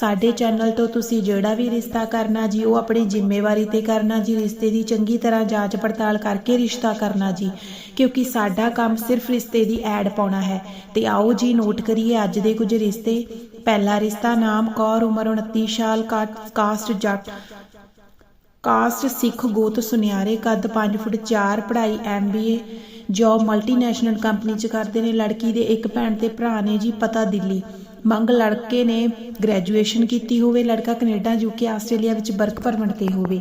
ਸਾਡੇ ਚੈਨਲ ਤੋਂ ਤੁਸੀਂ ਜਿਹੜਾ ਵੀ ਰਿਸ਼ਤਾ ਕਰਨਾ ਜੀ ਉਹ ਆਪਣੀ ਜ਼ਿੰਮੇਵਾਰੀ ਤੇ ਕਰਨਾ ਜੀ ਰਿਸ਼ਤੇ ਦੀ ਚੰਗੀ ਤਰ੍ਹਾਂ ਜਾਂਚ ਪੜਤਾਲ ਕਰਕੇ ਰਿਸ਼ਤਾ ਕਰਨਾ ਜੀ। ਕਿਉਂਕਿ ਸਾਡਾ ਕੰਮ ਸਿਰਫ ਰਿਸ਼ਤੇ ਦੀ ਐਡ ਪਾਉਣਾ ਹੈ। ਤੇ ਆਓ ਜੀ ਨੋਟ ਕਰੀਏ ਅੱਜ ਦੇ ਕੁਝ ਰਿਸ਼ਤੇ। ਪਹਿਲਾ ਰਿਸ਼ਤਾ ਨਾਮ ਕੌਰ ਉਮਰ 29 ਸਾਲ ਕਾਸਟ ਜੱਟ। ਕਾਸਟ ਸਿੱਖ ਗੋਤ ਸੁਨਿਆਰੇ ਕੱਦ 5 ਫੁੱਟ 4 ਪੜ੍ਹਾਈ ਐਮਬੀਏ ਜੌਬ ਮਲਟੀਨੈਸ਼ਨਲ ਕੰਪਨੀ ਚ ਕਰਦੇ ਨੇ। ਲੜਕੀ ਦੇ ਇੱਕ ਭੈਣ ਤੇ ਭਰਾ ਨੇ ਜੀ ਪਤਾ ਦਿੱਲੀ। ਮੰਗ ਲੜਕੇ ਨੇ ਗ੍ਰੈਜੂਏਸ਼ਨ ਕੀਤੀ ਹੋਵੇ, ਲੜਕਾ ਕੈਨੇਡਾ ਯੂਕੇ ਆਸਟ੍ਰੇਲੀਆ ਵਿੱਚ ਵਰਕ ਪਰਮਿਟ ਤੇ ਹੋਵੇ।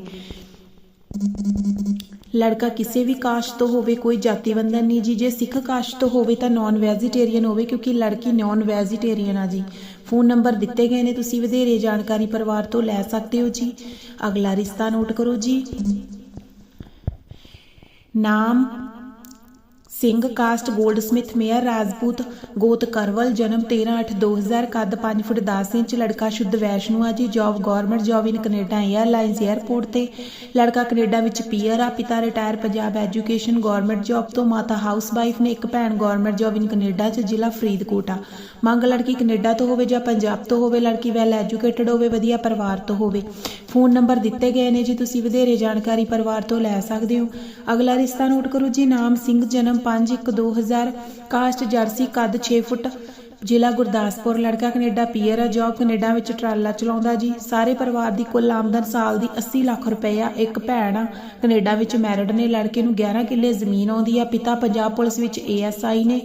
ਲੜਕਾ ਕਿਸੇ ਵੀ ਕਾਸਟ ਤੋਂ ਹੋਵੇ, ਕੋਈ ਜਾਤੀ ਬੰਧਨ ਨਹੀਂ ਜੀ। ਜੇ ਸਿੱਖ ਕਾਸਟ ਤੋਂ ਹੋਵੇ ਤਾਂ ਨਾਨ ਵੈਜੀਟੇਰੀਅਨ ਹੋਵੇ, ਕਿਉਂਕਿ ਲੜਕੀ ਨਾਨ ਵੈਜੀਟੇਰੀਅਨ ਆ ਜੀ। ਫੋਨ ਨੰਬਰ ਦਿੱਤੇ ਗਏ ਨੇ, ਤੁਸੀਂ ਵਧੇਰੇ ਜਾਣਕਾਰੀ ਪਰਿਵਾਰ ਤੋਂ ਲੈ ਸਕਦੇ ਹੋ ਜੀ। ਅਗਲਾ ਰਿਸ਼ਤਾ ਨੋਟ ਕਰੋ ਜੀ। ਨਾਮ Singh, caste goldsmith Mair Rajput ਗੋਤ ਕਰਵਲ ਜਨਮ 13/8/2000 ਕੱਦ 5 ਫੁੱਟ 10 ਇੰਚ, ਲੜਕਾ ਸ਼ੁੱਧ ਵੈਸ਼ਨੂ ਆ ਜੀ, job government job in Canada airlines airport ਤੇ ਲੜਕਾ ਕੈਨੇਡਾ ਵਿੱਚ ਪੀਅਰ ਆ, ਪਿਤਾ retire Punjab education government job ਤੋਂ, ਮਾਤਾ ਹਾਊਸ ਵਾਈਫ ਨੇ ਇੱਕ ਭੈਣ ਗਵਰਨਮੈਂਟ ਜੌਬ ਇਨ ਕੈਨੇਡਾ 'ਚ, ਜ਼ਿਲ੍ਹਾ ਫਰੀਦਕੋਟ ਆ। ਮੰਗ ਲੜਕੀ ਕੈਨੇਡਾ ਤੋਂ ਹੋਵੇ ਜਾਂ ਪੰਜਾਬ ਤੋਂ ਹੋਵੇ, ਲੜਕੀ ਵੈਲ ਐਜੂਕੇਟਡ ਹੋਵੇ, ਵਧੀਆ ਪਰਿਵਾਰ ਤੋਂ ਹੋਵੇ। ਫੋਨ ਨੰਬਰ ਦਿੱਤੇ ਗਏ ਨੇ ਜੀ, ਤੁਸੀਂ ਵਧੇਰੇ ਜਾਣਕਾਰੀ ਪਰਿਵਾਰ ਤੋਂ ਲੈ ਸਕਦੇ ਹੋ। ਅਗਲਾ ਰਿਸ਼ਤਾ ਨੋਟ ਕਰੋ ਜੀ, ਨਾਮ ਸਿੰਘ, ਜਨਮ 5/1/2000 ਕਾਸਟ ਜਰਸੀ ਕੱਦ 6 ਫੁੱਟ, ਜ਼ਿਲ੍ਹਾ ਗੁਰਦਾਸਪੁਰ, ਲੜਕਾ ਕੈਨੇਡਾ ਪੀਅਰ ਆ ਜੌਬ ਕੈਨੇਡਾ ਵਿੱਚ ਟਰਾਲਾ ਚਲਾਉਂਦਾ ਜੀ। ਸਾਰੇ ਪਰਿਵਾਰ ਦੀ ਕੁੱਲ ਆਮਦਨ ਸਾਲ ਦੀ 80 ਲੱਖ ਰੁਪਏ ਆ, ਇੱਕ ਭੈਣ ਆ, ਕੈਨੇਡਾ ਵਿੱਚ ਮੈਰਿਡ ਨੇ, ਲੜਕੇ ਨੂੰ 11 ਕਿੱਲੇ ਜ਼ਮੀਨ ਆਉਂਦੀ ਆ, ਪਿਤਾ ਪੰਜਾਬ ਪੁਲਿਸ ਵਿੱਚ ਏਐਸਆਈ ਨੇ,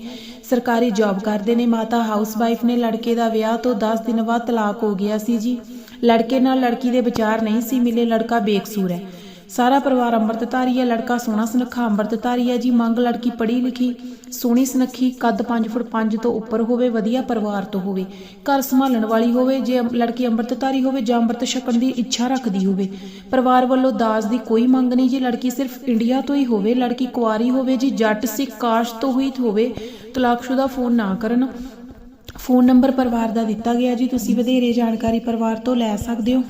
ਸਰਕਾਰੀ ਜੌਬ ਕਰਦੇ ਨੇ, ਮਾਤਾ ਹਾਊਸਵਾਈਫ ਨੇ, ਲੜਕੇ ਦਾ ਵਿਆਹ ਤੋਂ 10 ਦਿਨ ਬਾਅਦ ਤਲਾਕ ਹੋ ਗਿਆ ਸੀ ਜੀ। ਲੜਕੇ ਨਾਲ ਲੜਕੀ ਦੇ ਵਿਚਾਰ ਨਹੀਂ ਸੀ ਮਿਲੇ, ਲੜਕਾ ਬੇਕਸੂਰ ਹੈ। ਸਾਰਾ ਪਰਿਵਾਰ ਅੰਮ੍ਰਿਤਧਾਰੀ ਹੈ, ਲੜਕਾ ਸੋਹਣਾ ਸੁਨੱਖਾ ਅੰਮ੍ਰਿਤਧਾਰੀ ਹੈ ਜੀ, ਮੰਗ ਲੜਕੀ ਪੜ੍ਹੀ ਲਿਖੀ, ਸੋਹਣੀ ਸੁਨੱਖੀ, ਕੱਦ 5 ਫੁੱਟ 5 ਤੋਂ ਉੱਪਰ ਹੋਵੇ, ਵਧੀਆ ਪਰਿਵਾਰ ਤੋਂ ਹੋਵੇ, ਘਰ ਸੰਭਾਲਣ ਵਾਲੀ ਹੋਵੇ, ਜੇ ਲੜਕੀ ਅੰਮ੍ਰਿਤਧਾਰੀ ਹੋਵੇ ਜਾਂ ਅੰਮ੍ਰਿਤ ਛਕਣ ਦੀ ਇੱਛਾ ਰੱਖਦੀ ਹੋਵੇ। ਪਰਿਵਾਰ ਵੱਲੋਂ ਦਾਜ ਦੀ ਕੋਈ ਮੰਗ ਨਹੀਂ ਜੀ, ਲੜਕੀ ਸਿਰਫ ਇੰਡੀਆ ਤੋਂ ਹੀ ਹੋਵੇ, ਲੜਕੀ ਕੁਆਰੀ ਹੋਵੇ ਜੀ, ਜੱਟ ਸਿੱਖ ਕਾਸ਼ ਤੋਂ ਹੀ ਹੋਵੇ, ਤਲਾਕਸ਼ੁਦਾ ਫੋਨ ਨਾ ਕਰਨ। ਫੋਨ ਨੰਬਰ ਪਰਿਵਾਰ ਦਾ ਦਿੱਤਾ ਗਿਆ ਜੀ, ਤੁਸੀਂ ਵਧੇਰੇ ਜਾਣਕਾਰੀ ਪਰਿਵਾਰ ਤੋਂ ਲੈ ਸਕਦੇ ਹੋ।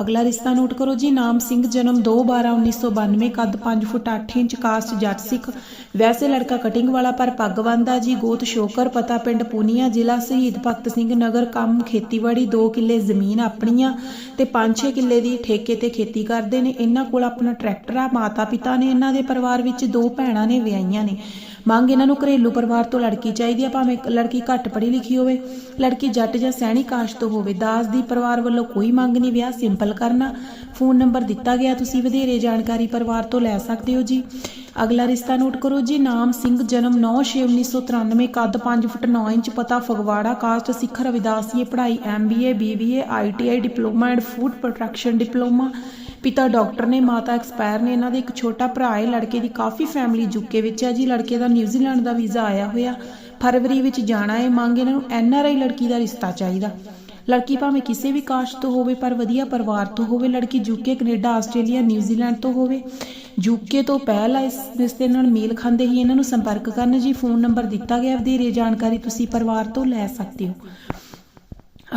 ਅਗਲਾ ਰਿਸ਼ਤਾ ਨੋਟ ਕਰੋ ਜੀ, ਨਾਮ ਸਿੰਘ, ਜਨਮ 2/12/1992 ਕੱਦ 5 ਫੁੱਟ 8 ਇੰਚ, ਕਾਸਟ ਜੱਟ ਸਿੱਖ। ਵੈਸੇ ਲੜਕਾ ਕਟਿੰਗ ਵਾਲਾ, ਪਰ ਪੱਗ ਬੰਨਦਾ ਜੀ, ਗੋਤ ਸ਼ੋਕਰ, ਪਤਾ ਪਿੰਡ ਪੂਨੀਆ ਜ਼ਿਲ੍ਹਾ, ਸ਼ਹੀਦ ਭਗਤ ਸਿੰਘ ਨਗਰ, ਕੰਮ ਖੇਤੀਬਾੜੀ 2 ਕਿੱਲੇ ਜ਼ਮੀਨ ਆਪਣੀਆਂ ਤੇ 5-6 ਕਿੱਲੇ ਦੀ ਠੇਕੇ ਤੇ ਖੇਤੀ ਕਰਦੇ ਨੇ। ਇਹਨਾਂ ਕੋਲ ਆਪਣਾ ਟਰੈਕਟਰ ਆ ਮਾਤਾ ਪਿਤਾ ਨੇ ਇਹਨਾਂ ਦੇ ਪਰਿਵਾਰ ਵਿੱਚ ਦੋ ਭੈਣਾਂ ਨੇ, ਵਿਆਹੀਆਂ ਨੇ। ਮੰਗ ਇਹਨਾਂ ਨੂੰ ਘਰੇਲੂ ਪਰਿਵਾਰ ਤੋਂ ਲੜਕੀ ਚਾਹੀਦੀ ਹੈ ਭਾਵੇਂ ਲੜਕੀ ਘੱਟ ਪੜ੍ਹੀ ਲਿਖੀ ਹੋਵੇ, ਲੜਕੀ ਜੱਟ ਜਾਂ ਸੈਣੀ ਕਾਸ਼ ਤੋਂ ਹੋਵੇ। ਦਾਸ ਦੀ ਪਰਿਵਾਰ ਵੱਲੋਂ ਕੋਈ ਮੰਗ ਨਹੀਂ ਵਿਆਹ, ਸਿੰਪਲ ਕਰਨਾ। ਫੋਨ ਨੰਬਰ ਦਿੱਤਾ ਗਿਆ, ਤੁਸੀਂ ਵਧੇਰੇ ਜਾਣਕਾਰੀ ਪਰਿਵਾਰ ਤੋਂ ਲੈ ਸਕਦੇ ਹੋ ਜੀ। ਅਗਲਾ ਰਿਸ਼ਤਾ ਨੋਟ ਕਰੋ ਜੀ, ਨਾਮ ਸਿੰਘ, ਜਨਮ 9/6/1993 ਕੱਦ 5 ਫੁੱਟ 9 ਇੰਚ, ਪਤਾ ਫਗਵਾੜਾ, ਕਾਸਟ ਸਿੱਖ ਰਵਿਦਾਸੀਏ ਪੜ੍ਹਾਈ MBA BBA ITI diploma and food protection diploma. ਪਿਤਾ ਡਾਕਟਰ ਨੇ, ਮਾਤਾ ਐਕਸਪਾਇਰ ਨੇ, ਇਹਨਾਂ ਦੇ ਇੱਕ ਛੋਟਾ ਭਰਾ ਹੈ, ਲੜਕੇ ਦੀ ਕਾਫੀ ਫੈਮਿਲੀ ਯੂਕੇ ਵਿੱਚ ਹੈ ਜੀ। ਲੜਕੇ ਦਾ ਨਿਊਜ਼ੀਲੈਂਡ ਦਾ ਵੀਜ਼ਾ ਆਇਆ ਹੋਇਆ। ਫਰਵਰੀ ਵਿੱਚ ਜਾਣਾ ਹੈ। ਮੰਗ ਇਹਨਾਂ ਨੂੰ ਐੱਨ ਆਰ ਆਈ ਲੜਕੀ ਦਾ ਰਿਸ਼ਤਾ ਚਾਹੀਦਾ। ਲੜਕੀ ਭਾਵੇਂ ਕਿਸੇ ਵੀ ਕਾਸਟ ਤੋਂ ਹੋਵੇ, ਪਰ ਵਧੀਆ ਪਰਿਵਾਰ ਤੋਂ ਹੋਵੇ। ਲੜਕੀ ਯੂਕੇ, ਕੈਨੇਡਾ, ਆਸਟ੍ਰੇਲੀਆ, ਨਿਊਜ਼ੀਲੈਂਡ ਤੋਂ ਹੋਵੇ। ਯੂਕੇ ਤੋਂ ਪਹਿਲ ਆ ਇਸ ਰਿਸ਼ਤੇ ਨਾਲ ਮੇਲ ਖਾਂਦੇ ਹੀ ਇਹਨਾਂ ਨੂੰ ਸੰਪਰਕ ਕਰਨ ਜੀ। ਫੋਨ ਨੰਬਰ ਦਿੱਤਾ ਗਿਆ। ਵਧੇਰੇ ਜਾਣਕਾਰੀ ਤੁਸੀਂ ਪਰਿਵਾਰ ਤੋਂ ਲੈ ਸਕਦੇ ਹੋ।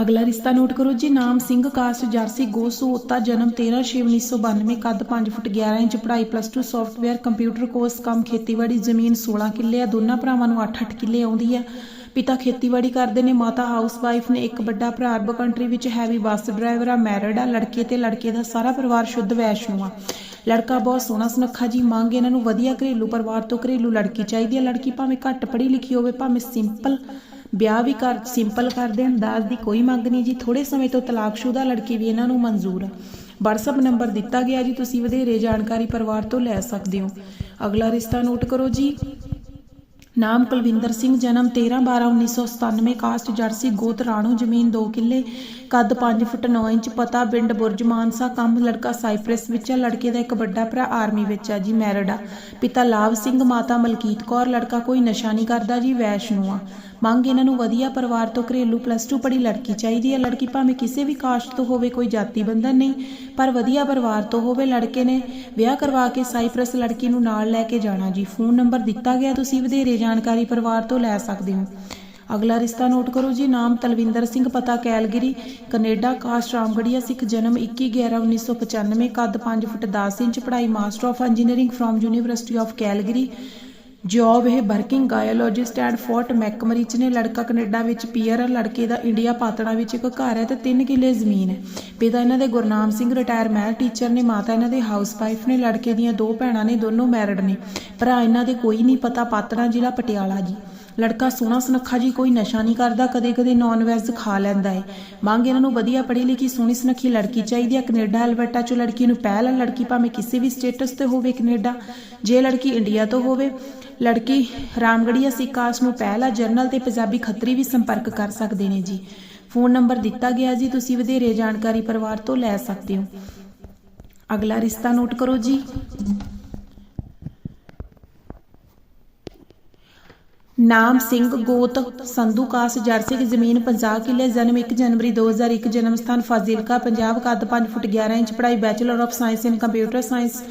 ਅਗਲਾ ਰਿਸ਼ਤਾ ਨੋਟ ਕਰੋ ਜੀ, ਨਾਮ ਸਿੰਘ, ਕਾਸਟ ਜਰਸੀ ਗੋਸੂਤਾ ਜਨਮ 13/6/1992 ਕੱਦ 5 ਫੁੱਟ 11 ਇੰਚ, ਪੜ੍ਹਾਈ ਪਲੱਸ 2 ਸੌਫਟਵੇਅਰ ਕੰਪਿਊਟਰ ਕੋਰਸ ਕੰਮ ਖੇਤੀਬਾੜੀ, ਜ਼ਮੀਨ 16 ਕਿੱਲੇ ਆ, ਦੋਨਾਂ ਭਰਾਵਾਂ ਨੂੰ 8-8 ਕਿੱਲੇ ਆਉਂਦੀ ਆ। ਪਿਤਾ ਖੇਤੀਬਾੜੀ ਕਰਦੇ ਨੇ, ਮਾਤਾ ਹਾਊਸ ਵਾਈਫ ਨੇ, ਇੱਕ ਵੱਡਾ ਭਰਾ ਅਰਬ ਕੰਟਰੀ ਵਿੱਚ ਹੈਵੀ ਬੱਸ ਡਰਾਈਵਰ ਆ ਮੈਰਿਡ ਆ, ਲੜਕੇ ਤੇ ਲੜਕੇ ਦਾ ਸਾਰਾ ਪਰਿਵਾਰ ਸ਼ੁੱਧ ਵੈਸ਼ਨੂ ਆ। ਲੜਕਾ ਬਹੁਤ ਸੋਹਣਾ ਸੁਨੱਖਾ ਜੀ, ਮੰਗ ਇਹਨਾਂ ਨੂੰ ਵਧੀਆ ਘਰੇਲੂ ਪਰਿਵਾਰ ਤੋਂ ਘਰੇਲੂ ਲੜਕੀ ਚਾਹੀਦੀ ਹੈ ਲੜਕੀ ਭਾਵੇਂ ਘੱਟ ਪੜ੍ਹੀ ਲਿਖੀ ਹੋਵੇ, ਭਾਵੇਂ ਸਿੰਪਲ ਵਿਆਹ ਵੀ ਕਰ ਸਿੰਪਲ ਕਰਦੇ ਹਨ, ਦਾਜ ਦੀ ਕੋਈ ਮੰਗ ਨਹੀਂ ਜੀ। ਥੋੜੇ ਸਮੇਂ ਤੋਂ ਤਲਾਕਸ਼ੁਦਾ ਲੜਕੀ ਵੀ ਇਹਨਾਂ ਨੂੰ ਮਨਜ਼ੂਰ ਹੈ WhatsApp ਨੰਬਰ ਦਿੱਤਾ ਗਿਆ ਜੀ, ਤੁਸੀਂ ਵਧੇਰੇ ਜਾਣਕਾਰੀ ਪਰਿਵਾਰ ਤੋਂ ਲੈ ਸਕਦੇ ਹੋ। ਅਗਲਾ ਰਿਸ਼ਤਾ ਨੋਟ ਕਰੋ ਜੀ। ਨਾਮ ਕੁਲਵਿੰਦਰ ਸਿੰਘ, ਜਨਮ 13/12/1997 ਕਾਸਟ ਜਰਸੀ, ਗੋਤ, ਰਾਣੂ, ਜ਼ਮੀਨ 2 ਕਿੱਲੇ, ਕੱਦ 5 ਫੁੱਟ 9 ਇੰਚ, ਪਤਾ ਪਿੰਡ ਬੁਰਜ, ਮਾਨਸਾ, ਕੰਮ ਲੜਕਾ ਸਾਈਪ੍ਰੈਸ ਵਿੱਚ ਹੈ ਲੜਕੇ ਦਾ ਇੱਕ ਵੱਡਾ ਭਰਾ ਆਰਮੀ ਵਿੱਚ ਹੈ ਜੀ ਮੈਰਿਡ ਆ। ਪਿਤਾ ਲਾਭ ਸਿੰਘ, ਮਾਤਾ ਮਲਕੀਤ ਕੌਰ, ਲੜਕਾ ਕੋਈ ਨਸ਼ਾ ਨਹੀਂ ਕਰਦਾ ਜੀ, ਵੈਸ਼ਨੂ ਆ। ਮੰਗ ਇਹਨਾਂ ਨੂੰ ਵਧੀਆ ਪਰਿਵਾਰ ਤੋਂ ਘਰੇਲੂ ਪਲੱਸ 2 ਪੜ੍ਹੀ ਲੜਕੀ ਚਾਹੀਦੀ ਹੈ। ਲੜਕੀ ਭਾਵੇਂ ਕਿਸੇ ਵੀ ਕਾਸਟ ਤੋਂ ਹੋਵੇ, ਕੋਈ ਜਾਤੀ ਬੰਧਨ ਨਹੀਂ, ਪਰ ਵਧੀਆ ਪਰਿਵਾਰ ਤੋਂ ਹੋਵੇ ਲੜਕੇ ਨੇ ਵਿਆਹ ਕਰਵਾ ਕੇ ਸਾਈਪ੍ਰਸ ਲੜਕੀ ਨੂੰ ਨਾਲ ਲੈ ਕੇ ਜਾਣਾ ਜੀ। ਫੋਨ ਨੰਬਰ ਦਿੱਤਾ ਗਿਆ, ਤੁਸੀਂ ਵਧੇਰੇ ਜਾਣਕਾਰੀ ਪਰਿਵਾਰ ਤੋਂ ਲੈ ਸਕਦੇ ਹੋ। ਅਗਲਾ ਰਿਸ਼ਤਾ ਨੋਟ ਕਰੋ ਜੀ, ਨਾਮ ਤਲਵਿੰਦਰ ਸਿੰਘ, ਪਤਾ Calgary, Canada, caste Ramgarhia Sikh, ਜਨਮ 21/11/1995 ਕੱਦ 5 ਫੁੱਟ 10 ਇੰਚ, ਪੜ੍ਹਾਈ master of engineering from university of Calgary job ਇਹ working geologist and Fort McMurray ਨੇ। ਲੜਕਾ ਕੈਨੇਡਾ ਵਿੱਚ ਪੀਅਰ ਲੜਕੇ ਦਾ ਇੰਡੀਆ ਪਾਤੜਾ ਵਿੱਚ ਇੱਕ ਘਰ ਹੈ ਤੇ 3 ਕਿੱਲੇ ਜ਼ਮੀਨ ਹੈ। ਪਿਤਾ ਇਹਨਾਂ ਦੇ Gurnam Singh, retire math teacher ਨੇ, ਮਾਤਾ ਇਹਨਾਂ ਦੇ ਹਾਊਸ ਵਾਈਫ ਨੇ, ਲੜਕੇ ਦੀਆਂ ਦੋ ਭੈਣਾਂ ਨੇ, ਦੋਨੋਂ ਮੈਰਿਡ ਨੇ। ਭਰਾ ਇਹਨਾਂ ਦੇ ਕੋਈ ਨਹੀਂ ਪਤਾ, ਪਾਤੜਾ ਜ਼ਿਲ੍ਹਾ ਪਟਿਆਲਾ ਜੀ। ਲੜਕਾ ਸੋਹਣਾ ਸੁਨੱਖਾ ਜੀ ਕੋਈ ਨਸ਼ਾ ਨਹੀਂ ਕਰਦਾ, ਕਦੇ ਕਦੇ ਨਾਨ ਵੈਜ ਖਾ ਲੈਂਦਾ ਹੈ ਮੰਗ ਇਹਨਾਂ ਨੂੰ ਵਧੀਆ ਪੜ੍ਹੀ ਲਿਖੀ ਸੋਹਣੀ ਸੁਨੱਖੀ ਲੜਕੀ ਚਾਹੀਦੀ ਹੈ ਕੈਨੇਡਾ ਅਲਬਰਟਾ ਚੋਂ ਲੜਕੀ ਨੂੰ ਪਹਿਲ ਲੜਕੀ, ਭਾਵੇਂ ਕਿਸੇ ਵੀ ਸਟੇਟਸ ਤੇ ਹੋਵੇ ਕੈਨੇਡਾ। ਜੇ ਲੜਕੀ ਇੰਡੀਆ ਤੋਂ ਹੋਵੇ, ਲੜਕੀ ਰਾਮਗੜੀਆ ਸਿੱਖ ਕਾਸਟ ਨੂੰ ਪਹਿਲਾ ਜਰਨਲ ਤੇ ਪੰਜਾਬੀ ਖੱਤਰੀ ਵੀ ਸੰਪਰਕ ਕਰ ਸਕਦੇ ਨੇ ਜੀ। ਫੋਨ ਨੰਬਰ ਦਿੱਤਾ ਗਿਆ ਜੀ, ਤੁਸੀਂ ਵਧੇਰੇ ਜਾਣਕਾਰੀ ਪਰਿਵਾਰ ਤੋਂ ਲੈ ਸਕਦੇ ਹੋ। ਅਗਲਾ ਰਿਸ਼ਤਾ ਨੋਟ ਕਰੋ ਜੀ। ਨਾਮ ਸਿੰਘ ਗੋਤ ਸੰਧੂ ਕਾਸ ਜਰਸੀ ਜ਼ਮੀਨ 50 ਕਿੱਲੇ, ਜਨਮ 1 ਜਨਵਰੀ 2001 ਜਨਮ ਸਥਾਨ ਫਾਜ਼ਿਲਕਾ, ਪੰਜਾਬ, ਕੱਦ 5 ਫੁੱਟ 11 ਇੰਚ, ਪੜ੍ਹਾਈ bachelor of science in computer science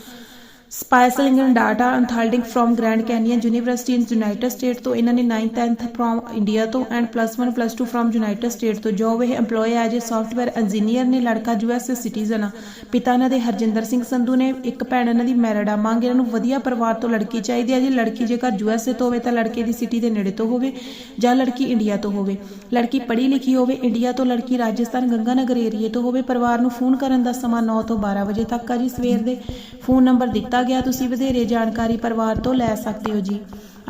specialising data ਅਨਥਲਡਿੰਗ from Grand Canyon university in United State ਤੋਂ ਇਹਨਾਂ ਨੇ 9th 10th ਫਰੋਮ ਇੰਡੀਆ ਤੋਂ and plus 1 plus 2 from United State ਤੋਂ। ਜੋਬ ਇਹ EMPLOYE as a software engineer ਨੇ, ਲੜਕਾ US citizen ਆ। ਪਿਤਾ ਇਹਨਾਂ ਦੇ ਹਰਜਿੰਦਰ ਸਿੰਘ ਸੰਧੂ ਨੇ, ਇੱਕ ਭੈਣ ਇਹਨਾਂ ਦੀ ਮੈਰਿਡ ਆ। ਮੰਗ ਇਹਨਾਂ ਨੂੰ ਵਧੀਆ ਪਰਿਵਾਰ ਤੋਂ ਲੜਕੀ ਚਾਹੀਦੀ ਹੈ। ਜੀ ਲੜਕੀ ਜੇਕਰ ਯੂਐਸਏ ਤੋਂ ਹੋਵੇ, ਤਾਂ ਲੜਕੇ ਦੀ ਸਿਟੀ ਦੇ ਨੇੜੇ ਤੋਂ ਹੋਵੇ ਜਾਂ ਲੜਕੀ ਇੰਡੀਆ ਤੋਂ ਹੋਵੇ। ਲੜਕੀ ਪੜ੍ਹੀ ਲਿਖੀ ਹੋਵੇ ਇੰਡੀਆ ਤੋਂ ਲੜਕੀ ਰਾਜਸਥਾਨ ਗੰਗਾਨਗਰ ਏਰੀਏ ਤੋਂ ਹੋਵੇ, ਪਰਿਵਾਰ ਨੂੰ ਫੋਨ ਕਰਨ ਦਾ ਸਮਾਂ 9 ਤੋਂ 12 ਵਜੇ ਤੱਕ ਆ ਜੀ ਸਵੇਰ ਦੇ। ਫੋਨ ਨੰਬਰ ਦਿੱਤਾ ਗਿਆ, ਤੁਸੀਂ ਵਧੇਰੇ ਜਾਣਕਾਰੀ ਪਰਿਵਾਰ ਤੋਂ ਲੈ ਸਕਦੇ ਹੋ ਜੀ।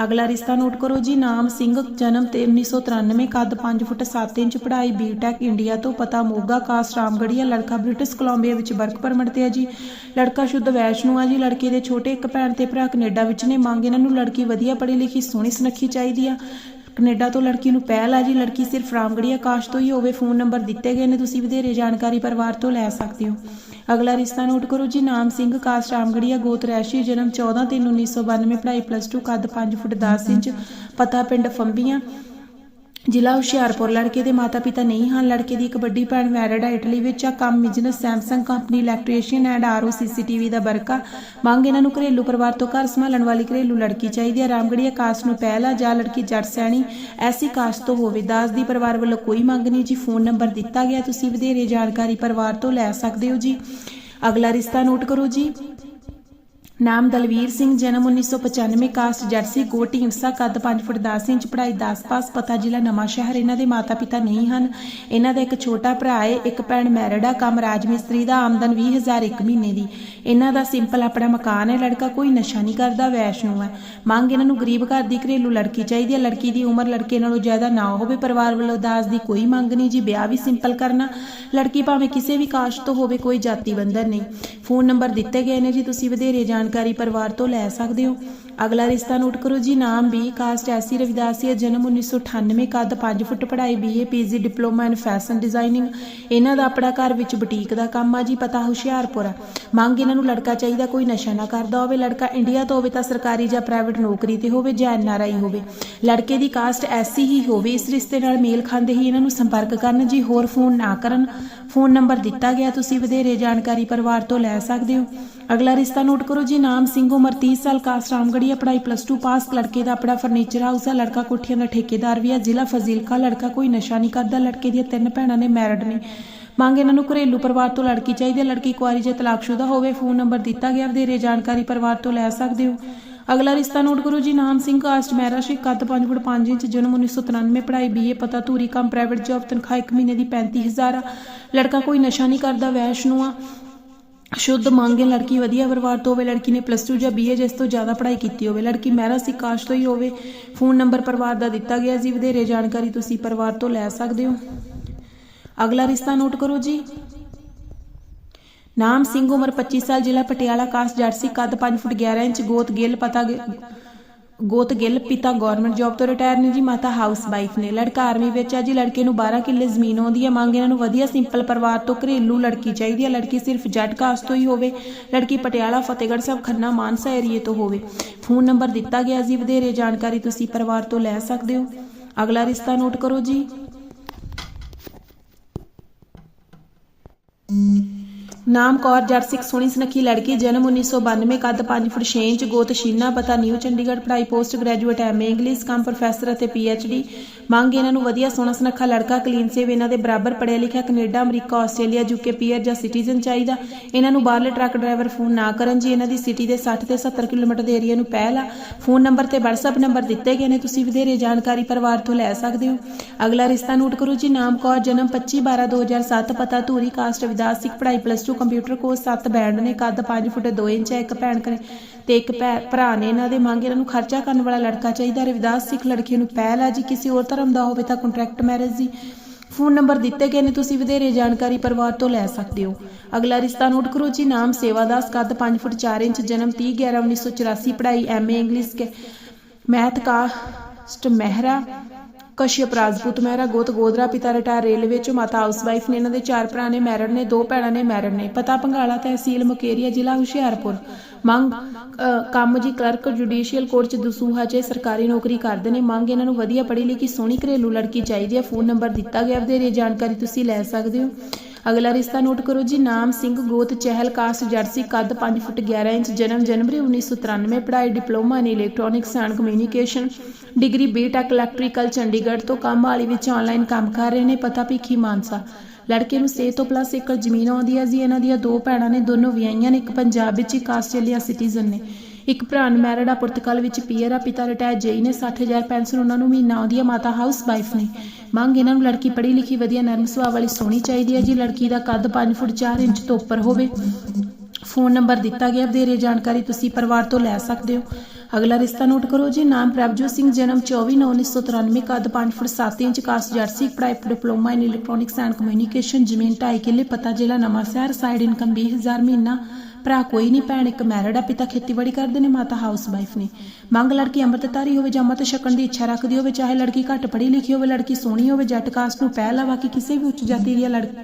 ਅਗਲਾ ਰਿਸ਼ਤਾ ਨੋਟ ਕਰੋ ਜੀ, ਨਾਮ ਸਿੰਘ, ਜਨਮ ਤੇ 1993 ਕੱਦ 5 ਫੁੱਟ 7 ਇੰਚ, ਪੜ੍ਹਾਈ ਬੀਟੈਕ ਇੰਡੀਆ ਤੋਂ ਪਤਾ ਮੋਗਾ, ਕਾਸ਼ ਰਾਮਗੜੀਆ ਲੜਕਾ ਬ੍ਰਿਟਿਸ਼ ਕੋਲੰਬੀਆ ਵਿੱਚ ਵਰਕ ਪਰਮਿਟ ਤੇ ਹੈ ਜੀ। ਲੜਕਾ ਸ਼ੁੱਧ ਵੈਸ਼ਨੂ ਆ ਜੀ, ਲੜਕੇ ਦੇ ਛੋਟੇ ਇੱਕ ਭੈਣ ਤੇ ਭਰਾ ਕੈਨੇਡਾ ਵਿੱਚ ਨੇ, ਮੰਗ ਇਹਨਾਂ ਨੂੰ ਲੜਕੀ ਵਧੀਆ ਪੜ੍ਹੀ ਲਿਖੀ, ਸੋਹਣੀ ਸੁਨੱਖੀ ਚਾਹੀਦੀ ਆ। ਕੈਨੇਡਾ ਤੋਂ ਲੜਕੀ ਨੂੰ ਪਹਿਲ ਆ ਜੀ, ਲੜਕੀ ਸਿਰਫ ਰਾਮਗੜੀਆ ਕਾਸ਼ ਤੋਂ ਹੀ ਹੋਵੇ, ਫੋਨ ਨੰਬਰ ਦਿੱਤੇ ਗਏ ਨੇ, ਤੁਸੀਂ ਵਧੇਰੇ ਜਾਣਕਾਰੀ ਪਰਿਵਾਰ ਤੋਂ ਲੈ ਸਕਦੇ ਹੋ। ਅਗਲਾ ਰਿਸ਼ਤਾ ਨੋਟ ਕਰੋ ਜੀ, ਨਾਮ ਸਿੰਘ, ਕਾਸਟ ਰਾਮਗੜੀਆ ਗੋਤ ਰੈਸ਼ੀ, ਜਨਮ 14 3 1992 ਪੜ੍ਹਾਈ ਪਲੱਸ 2 ਕੱਦ 5 ਫੁੱਟ 10 ਇੰਚ, ਪਤਾ ਪਿੰਡ ਫੰਬੀਆਂ। ਜ਼ਿਲ੍ਹਾ ਹੁਸ਼ਿਆਰਪੁਰ ਲੜਕੇ ਦੇ ਮਾਤਾ-ਪਿਤਾ ਨਹੀਂ ਹਨ। ਲੜਕੇ ਦੀ ਇੱਕ ਵੱਡੀ ਭੈਣ ਮੈਰਿਡ ਹੈ ਇਟਲੀ ਵਿੱਚ। ਆ ਕੰਮ business Samsung company electrician and RO CCTV ਦਾ ਵਰਕਾ ਮੰਗ ਇਹਨਾਂ ਨੂੰ ਘਰੇਲੂ ਪਰਿਵਾਰ ਤੋਂ ਘਰ ਸੰਭਾਲਣ ਵਾਲੀ ਘਰੇਲੂ ਲੜਕੀ ਚਾਹੀਦੀ ਹੈ ਰਾਮਗੜੀਆ ਕਾਸਟ ਨੂੰ ਪਹਿਲਾ ਜਾਂ ਲੜਕੀ ਜੱਟ ਸੈਣੀ, ਐਸੀ ਕਾਸਟ ਤੋਂ ਹੋਵੇ। ਦਾਸ ਦੀ ਪਰਿਵਾਰ ਵੱਲੋਂ ਕੋਈ ਮੰਗ ਨਹੀਂ ਜੀ। ਫੋਨ ਨੰਬਰ ਦਿੱਤਾ ਗਿਆ। ਤੁਸੀਂ ਵਧੇਰੇ ਜਾਣਕਾਰੀ ਪਰਿਵਾਰ ਤੋਂ ਲੈ ਸਕਦੇ ਹੋ ਜੀ। ਅਗਲਾ ਰਿਸ਼ਤਾ ਨੋਟ ਕਰੋ ਜੀ। ਨਾਮ ਦਲਵੀਰ ਸਿੰਘ, ਜਨਮ 1995 ਕਾਸਟ ਜਰਸੀ ਕੋਟੀ ਹਿੰਸਾ, ਕੱਦ 5 ਫੁੱਟ 10 ਇੰਚ, ਪੜ੍ਹਾਈ 10 ਪਾਸ, ਪਤਾ ਜ਼ਿਲ੍ਹਾ ਨਵਾਂ ਸ਼ਹਿਰ। ਇਹਨਾਂ ਦੇ ਮਾਤਾ-ਪਿਤਾ ਨਹੀਂ ਹਨ। ਇਹਨਾਂ ਦਾ ਇੱਕ ਛੋਟਾ ਭਰਾ ਹੈ ਇੱਕ ਭੈਣ ਮੈਰਿਡ ਆ, ਕੰਮ ਰਾਜ ਮਿਸਤਰੀ ਦਾ, ਆਮਦਨ 20000 ਇੱਕ ਮਹੀਨੇ ਦੀ। ਇਹਨਾਂ ਦਾ ਸਿੰਪਲ ਆਪਣਾ ਮਕਾਨ ਹੈ ਲੜਕਾ ਕੋਈ ਨਸ਼ਾ ਨਹੀਂ ਕਰਦਾ, ਵੈਸ਼ਨੂ ਹੈ ਮੰਗ ਇਹਨਾਂ ਨੂੰ ਗਰੀਬ ਘਰ ਦੀ ਘਰੇਲੂ ਲੜਕੀ ਚਾਹੀਦੀ ਹੈ ਲੜਕੀ ਦੀ ਉਮਰ, ਲੜਕੇ ਨਾਲੋਂ ਜ਼ਿਆਦਾ ਨਾ ਹੋਵੇ, ਪਰਿਵਾਰ ਵੱਲੋਂ ਦਾਸ ਦੀ ਕੋਈ ਮੰਗ ਨਹੀਂ ਜੀ। ਵਿਆਹ ਵੀ ਸਿੰਪਲ ਕਰਨਾ। ਲੜਕੀ ਭਾਵੇਂ ਕਿਸੇ ਵੀ ਕਾਸਟ ਤੋਂ ਹੋਵੇ, ਕੋਈ ਜਾਤੀ ਬੰਧਨ ਨਹੀਂ। ਫੋਨ ਨੰਬਰ ਦਿੱਤੇ ਗਏ ਨੇ ਜੀ, ਤੁਸੀਂ ਵਧੇਰੇ ਜਾਣਕਾਰੀ ਪਰਿਵਾਰ ਤੋਂ ਲੈ ਸਕਦੇ ਹੋ। ਅਗਲਾ ਰਿਸ਼ਤਾ ਨੋਟ ਕਰੋ ਜੀ, ਨਾਮ, ਬੀ, ਕਾਸਟ ਐਸੀ ਰਵਿਦਾਸੀਆ ਜਨਮ 1998 ਕੱਦ 5 ਫੁੱਟ ਪੜ੍ਹਾਈ BA PG diploma in fashion designing ਇਹਨਾਂ ਦਾ ਆਪਣਾ ਘਰ ਵਿੱਚ ਬੁਟੀਕ ਦਾ ਕੰਮ ਆ ਜੀ, ਪਤਾ ਹੁਸ਼ਿਆਰਪੁਰ ਆ। ਮੰਗ ਇਹਨਾਂ ਨੂੰ ਲੜਕਾ ਚਾਹੀਦਾ, ਕੋਈ ਨਸ਼ਾ ਨਾ ਕਰਦਾ ਹੋਵੇ। ਲੜਕਾ ਇੰਡੀਆ ਤੋਂ ਹੋਵੇ ਤਾਂ ਸਰਕਾਰੀ ਜਾਂ ਪ੍ਰਾਈਵੇਟ ਨੌਕਰੀ ਤੇ ਹੋਵੇ ਜਾਂ ਐਨਆਰਆਈ ਹੋਵੇ। ਲੜਕੇ ਦੀ ਕਾਸਟ ਐਸੀ ਹੀ ਹੋਵੇ, ਇਸ ਰਿਸ਼ਤੇ ਨਾਲ ਮੇਲ ਖਾਂਦੇ ਹੀ ਇਹਨਾਂ ਨੂੰ ਸੰਪਰਕ ਕਰਨ ਜੀ, ਹੋਰ ਫੋਨ ਨਾ ਕਰਨ। ਫੋਨ ਨੰਬਰ ਦਿੱਤਾ ਗਿਆ, ਤੁਸੀਂ ਵਧੇਰੇ ਜਾਣਕਾਰੀ ਪਰਿਵਾਰ ਤੋਂ ਲੈ ਸਕਦੇ ਹੋ। ਅਗਲਾ ਰਿਸ਼ਤਾ ਨੋਟ ਕਰੋ ਜੀ, ਨਾਮ ਸਿੰਘ, ਉਮਰ 30 ਸਾਲ, ਕਾਸਟ ਰਾਮਗੜੀਆ ਪੜ੍ਹਾਈ ਪਲੱਸ 2 ਪਾਸ ਲੜਕੇ ਦਾ ਆਪਣਾ ਫਰਨੀਚਰ ਹਾਊਸ ਹੈ, ਲੜਕਾ ਕੋਠੀਆਂ ਦਾ ਠੇਕੇਦਾਰ ਵੀ ਹੈ, ਜ਼ਿਲ੍ਹਾ ਫਜ਼ੀਲਕਾ, ਲੜਕਾ ਕੋਈ ਨਸ਼ਾ ਨਹੀਂ ਕਰਦਾ, ਲੜਕੇ ਦੀਆਂ ਤਿੰਨ ਭੈਣਾਂ ਨੇ ਮੈਰਿਡ ਨੇ। ਮੰਗ ਇਹਨਾਂ ਨੂੰ ਘਰੇਲੂ ਪਰਿਵਾਰ ਤੋਂ ਲੜਕੀ ਚਾਹੀਦੀ ਹੈ, ਲੜਕੀ ਕੁਆਰੀ ਜਾਂ ਤਲਾਕਸ਼ੁਦਾ ਹੋਵੇ, ਫੋਨ ਨੰਬਰ ਦਿੱਤਾ ਗਿਆ, ਵਧੇਰੇ ਜਾਣਕਾਰੀ ਪਰਿਵਾਰ ਤੋਂ ਲੈ ਸਕਦੇ ਹੋ। ਅਗਲਾ ਰਿਸ਼ਤਾ ਨੋਟ ਕਰੋ ਜੀ, ਨਾਮ ਸਿੰਘ, ਕਾਸਟ, ਮਹਿਰਾ ਸ਼ੇਖ, ਕੱਦ 5 ਫੁੱਟ 5 ਇੰਚ, ਜਨਮ 1993 ਪੜ੍ਹਾਈ ਬੀਏ ਪਤਾ ਧੂਰੀ, ਕੰਮ ਪ੍ਰਾਈਵੇਟ ਜੌਬ ਤਨਖਾਹ 1 ਮਹੀਨੇ ਦੀ 35000 ਆ। ਲੜਕਾ ਕੋਈ ਨਸ਼ਾ ਨਹੀਂ ਕਰਦਾ, ਵੈਸ਼ਨੂ ਆ। ਸ਼ੁੱਧ ਮੰਗੇ ਲੜਕੀ ਵਧੀਆ ਪਰਿਵਾਰ ਤੋਂ ਹੋਵੇ, ਲੜਕੀ ਨੇ ਪਲੱਸ 2 ਜਾਂ ਬੀਏ ਜਿਸ ਤੋਂ ਜ਼ਿਆਦਾ ਪੜ੍ਹਾਈ ਕੀਤੀ ਹੋਵੇ। ਲੜਕੀ ਮਹਿਰਾ ਸੀ ਕਾਸ਼ ਤੋਂ ਹੀ ਹੋਵੇ ਫੋਨ ਨੰਬਰ ਪਰਿਵਾਰ ਦਾ ਦਿੱਤਾ ਗਿਆ ਜੀ, ਵਧੇਰੇ ਜਾਣਕਾਰੀ ਤੁਸੀਂ ਪਰਿਵਾਰ ਤੋਂ ਲੈ ਸਕਦੇ ਹੋ। ਅਗਲਾ ਰਿਸ਼ਤਾ ਨੋਟ ਕਰੋ ਜੀ ਨਾਮ ਸਿੰਘ, ਉਮਰ 25 ਸਾਲ, ਜ਼ਿਲ੍ਹਾ ਪਟਿਆਲਾ ਕਾਸਟ ਜਰਸੀ, ਕੱਦ 5 ਫੁੱਟ 11 ਇੰਚ, ਗੋਤ ਗਿੱਲ, ਪਤਾ ਗੋਤ ਗਿੱਲ, ਪਿਤਾ ਗਵਰਨਮੈਂਟ ਜੌਬ ਤੋਂ ਰਿਟਾਇਰ ਨੇ ਜੀ, ਮਾਤਾ ਹਾਊਸ ਵਾਈਫ ਨੇ। ਲੜਕਾ ਆਰਮੀ ਵਿੱਚ ਆ ਜੀ, ਲੜਕੇ ਨੂੰ 12 ਕਿੱਲੇ ਜ਼ਮੀਨ ਆਉਂਦੀ ਹੈ। ਮੰਗ ਇਹਨਾਂ ਨੂੰ ਵਧੀਆ, ਸਿੰਪਲ ਪਰਿਵਾਰ ਤੋਂ ਘਰੇਲੂ ਲੜਕੀ ਚਾਹੀਦੀ ਹੈ। ਲੜਕੀ ਸਿਰਫ ਜੱਟ ਕਾਸਟ ਤੋਂ ਹੀ ਹੋਵੇ, ਲੜਕੀ ਪਟਿਆਲਾ, ਫਤਿਹਗੜ੍ਹ ਸਾਹਿਬ, ਖੰਨਾ, ਮਾਨਸਾ ਏਰੀਏ ਤੋਂ ਹੋਵੇ। ਫੋਨ ਨੰਬਰ ਦਿੱਤਾ ਗਿਆ ਜੀ, ਵਧੇਰੇ ਜਾਣਕਾਰੀ ਤੁਸੀਂ ਪਰਿਵਾਰ ਤੋਂ ਲੈ ਸਕਦੇ ਹੋ। ਅਗਲਾ ਰਿਸ਼ਤਾ ਨੋਟ ਕਰੋ ਜੀ। ਨਾਮ ਕੌਰ ਜੱਟ ਸਿੱਖ ਸੋਹਣੀ ਸੁਨੱਖੀ ਲੜਕੀ, ਜਨਮ 1992 ਕੱਦ 5 ਫੁੱਟ 6 ਇੰਚ, ਗੋਤ ਸ਼ੀਨਾ, ਪਤਾ ਨਿਊ ਚੰਡੀਗੜ੍ਹ, ਪੜ੍ਹਾਈ post graduate MA English, cum professor ਅਤੇ ਡੀ। ਮੰਗ ਇਹਨਾਂ ਨੂੰ ਵਧੀਆ ਸੋਹਣਾ ਸੁਨੱਖਾ ਲੜਕਾ, ਕਲੀਨ ਸੇਵ ਇਹਨਾਂ ਦੇ ਬਰਾਬਰ ਪੜ੍ਹਿਆ ਲਿਖਿਆ Canada, America, Australia UK PR ਜਾਂ ਸਿਟੀਜ਼ਨ ਚਾਹੀਦਾ। ਇਹਨਾਂ ਨੂੰ ਬਾਹਰਲੇ ਟਰੱਕ ਡਰਾਈਵਰ ਫੋਨ ਨਾ ਕਰਨ ਜੀ, ਇਹਨਾਂ ਦੀ ਸਿਟੀ ਦੇ 60 ਤੇ 70 ਕਿਲੋਮੀਟਰ ਦੇ ਏਰੀਆ ਨੂੰ ਪਹਿਲ ਆ। ਫੋਨ ਨੰਬਰ ਤੇ WhatsApp ਨੰਬਰ ਦਿੱਤੇ ਗਏ ਨੇ, ਤੁਸੀਂ ਵਧੇਰੇ ਜਾਣਕਾਰੀ ਪਰਿਵਾਰ ਤੋਂ ਲੈ ਸਕਦੇ ਹੋ। ਅਗਲਾ ਰਿਸ਼ਤਾ ਨੋਟ ਕਰੋ ਜੀ, ਨਾਮ ਕੌਰ, ਜਨਮ 25 12 2007 ਪਤਾ ਧੂਰੀ, ਕਾਸਟ ਵਿਦਾਸ ਸਿੱਖ, ਪੜ੍ਹਾਈ ਪਲੱਸ 2 ਕੰਪਿਊਟਰ ਕੋਰਸ 7 ਬੈਂਡ ਨੇ, ਕੱਦ 5 ਫੁੱਟ 2 ਇੰਚ ਹੈ ਇੱਕ ਭੈਣ ਕਰੇ ਤੇ ਇੱਕ ਭੈ- ਭਰਾ ਨੇ ਇਹਨਾਂ ਦੇ ਮੰਗ ਇਹਨਾਂ ਨੂੰ ਖਰਚਾ ਕਰਨ ਵਾਲਾ ਲੜਕਾ ਚਾਹੀਦਾ। ਰਵਿਦਾਸ ਸਿੱਖ ਲੜਕੀ ਨੂੰ ਪਹਿਲ ਆ ਜੀ, ਕਿਸੇ ਹੋਰ ਧਰਮ ਦਾ ਹੋਵੇ ਤਾਂ ਕੰਟਰੈਕਟ ਮੈਰਿਜ ਦੀ ਫੋਨ ਨੰਬਰ ਦਿੱਤੇ ਗਏ ਨੇ, ਤੁਸੀਂ ਵਧੇਰੇ ਜਾਣਕਾਰੀ ਪਰਿਵਾਰ ਤੋਂ ਲੈ ਸਕਦੇ ਹੋ। ਅਗਲਾ ਰਿਸ਼ਤਾ ਨੋਟ ਕਰੋ ਜੀ, ਨਾਮ ਸੇਵਾਦਾਸ, ਕੱਦ 5 ਫੁੱਟ 4 ਇੰਚ, ਜਨਮ 30 11 1984 ਪੜ੍ਹਾਈ ਐਮਏ ਇੰਗਲਿਸ਼ ਕੇ ਮੈਥ ਕਾਸਟ ਮਹਿਰਾ ਕਸ਼ਯਪ ਰਾਜਪੂਤ ਮਹਿਰਾ ਗੋਤ ਗੋਦਰਾ ਪਿਤਾ ਰਿਟਾਇਰ ਰੇਲਵੇ ਚ ਮਾਤਾ ਹਾਊਸਵਾਈਫ ਨੇ ਇਹਨਾਂ ਦੇ ਚਾਰ ਭਰਾ ਨੇ ਮੈਰਿਡ ਨੇ, ਦੋ ਭੈਣਾਂ ਨੇ ਮੈਰਿਡ ਨੇ। ਪਤਾ ਪੰਗਾਲਾ ਤਹਿਸੀਲ ਮੁਕੇਰੀਆ, ਜ਼ਿਲ੍ਹਾ ਹੁਸ਼ਿਆਰਪੁਰ। ਮੰਗ ਕੰਮ ਜੀ ਕਲਰਕ ਜੁਡੀਸ਼ੀਅਲ ਕੋਰਟ ਚ ਦਸੂਹਾ ਚ ਸਰਕਾਰੀ ਨੌਕਰੀ ਕਰਦੇ ਨੇ। ਮੰਗ ਇਹਨਾਂ ਨੂੰ ਵਧੀਆ ਪੜ੍ਹੀ ਲਿਖੀ ਸੋਹਣੀ ਘਰੇਲੂ ਲੜਕੀ ਚਾਹੀਦੀ ਹੈ। ਫੋਨ ਨੰਬਰ ਦਿੱਤਾ ਗਿਆ ਵਧੇਰੇ ਜਾਣਕਾਰੀ ਤੁਸੀਂ ਲੈ ਸਕਦੇ ਹੋ। ਅਗਲਾ ਰਿਸ਼ਤਾ ਨੋਟ ਕਰੋ ਜੀ, ਨਾਮ ਸਿੰਘ ਗੋਤ ਚਹਿਲ ਕਾਸਟ ਜਰਸੀ ਕੱਦ 5 ਫੁੱਟ 11 ਇੰਚ, ਜਨਮ ਜਨਵਰੀ 1993 ਪੜ੍ਹਾਈ, diploma in electronics and communication degree BTech electrical Chandigarh ਤੋਂ ਕੰਮ ਵਾਲੀ ਵਿੱਚ ਆਨਲਾਈਨ ਕੰਮ ਕਰ ਰਹੇ ਨੇ, ਪਤਾ ਭੀਖੀ ਮਾਨਸਾ। ਲੜਕੇ ਨੂੰ 6 ਤੋਂ ਪਲੱਸ ਏਕੜ ਜ਼ਮੀਨ ਆਉਂਦੀ ਹੈ ਜੀ, ਇਹਨਾਂ ਦੀਆਂ ਦੋ ਭੈਣਾਂ ਨੇ, ਦੋਨੋਂ ਵਿਆਹੀਆਂ ਨੇ, ਇੱਕ ਪੰਜਾਬ ਵਿੱਚ, ਇੱਕ ਆਸਟ੍ਰੇਲੀਆ ਸਿਟੀਜ਼ਨ ਨੇ। ਇੱਕ ਭਰਾ ਮੈਰਿਡ ਆ, ਪੁਰਤਗਾਲ ਵਿੱਚ ਪੀਅਰ ਆ, ਪਿਤਾ ਰਿਟਾਇਰ ਜੇਈ ਨੇ 60000 ਪੈਨਸ਼ਨ ਉਹਨਾਂ ਨੂੰ ਮਹੀਨਾ ਆਉਂਦੀ ਹੈ ਮਾਤਾ ਹਾਊਸ ਵਾਈਫ ਨੇ। ਮੰਗ ਇਹਨਾਂ ਨੂੰ ਲੜਕੀ ਪੜ੍ਹੀ ਲਿਖੀ, ਵਧੀਆ ਨਰਮ ਸੁਭਾਅ ਵਾਲੀ ਸੋਹਣੀ ਚਾਹੀਦੀ ਹੈ ਜੀ, ਲੜਕੀ ਦਾ ਕੱਦ 5 ਫੁੱਟ 4 ਇੰਚ ਤੋਂ ਉੱਪਰ ਹੋਵੇ। ਫੋਨ ਨੰਬਰ ਦਿੱਤਾ ਗਿਆ, ਵਧੇਰੇ ਜਾਣਕਾਰੀ ਤੁਸੀਂ ਪਰਿਵਾਰ ਤੋਂ ਲੈ ਸਕਦੇ ਹੋ। ਅਗਲਾ ਰਿਸ਼ਤਾ ਨੋਟ ਕਰੋ ਜੀ, ਨਾਮ ਪ੍ਰਭਜੋਤ ਸਿੰਘ, ਜਨਮ 24/9/1993 ਕੱਦ 5 ਫੁੱਟ 7 ਇੰਚ ਕਾਸਟ ਜਰਸੀ ਪੜ੍ਹਾਈ diploma in electronics and communication ਜ਼ਮੀਨ 2.5 ਕਿੱਲੇ, ਪਤਾ ਜ਼ਿਲ੍ਹਾ ਨਵਾਂ ਸ਼ਹਿਰ ਸਾਈਡ ਇਨਕਮ 20000 ਮਹੀਨਾ। ਭਰਾ ਕੋਈ ਨਹੀਂ, ਭੈਣ ਇੱਕ ਮੈਰਿਡ ਆ, ਪਿਤਾ ਖੇਤੀਬਾੜੀ ਕਰਦੇ ਨੇ, ਮਾਤਾ ਹਾਊਸ ਵਾਈਫ ਨੇ। ਮੰਗ ਲੜਕੀ ਅੰਮ੍ਰਿਤਧਾਰੀ ਹੋਵੇ ਜਾਂ ਅੰਮ੍ਰਿਤ ਛਕਣ ਦੀ ਇੱਛਾ ਰੱਖਦੀ ਹੋਵੇ, ਚਾਹੇ ਲੜਕੀ ਘੱਟ ਪੜ੍ਹੀ ਲਿਖੀ ਹੋਵੇ, ਲੜਕੀ ਸੋਹਣੀ ਹੋਵੇ, ਜੱਟ ਕਾਸਟ ਨੂੰ ਪਹਿਲ ਆ, ਬਾਕੀ ਕਿਸੇ ਵੀ ਉੱਚ ਜਾਤੀ ਦੀਆਂ ਲੜਕੀ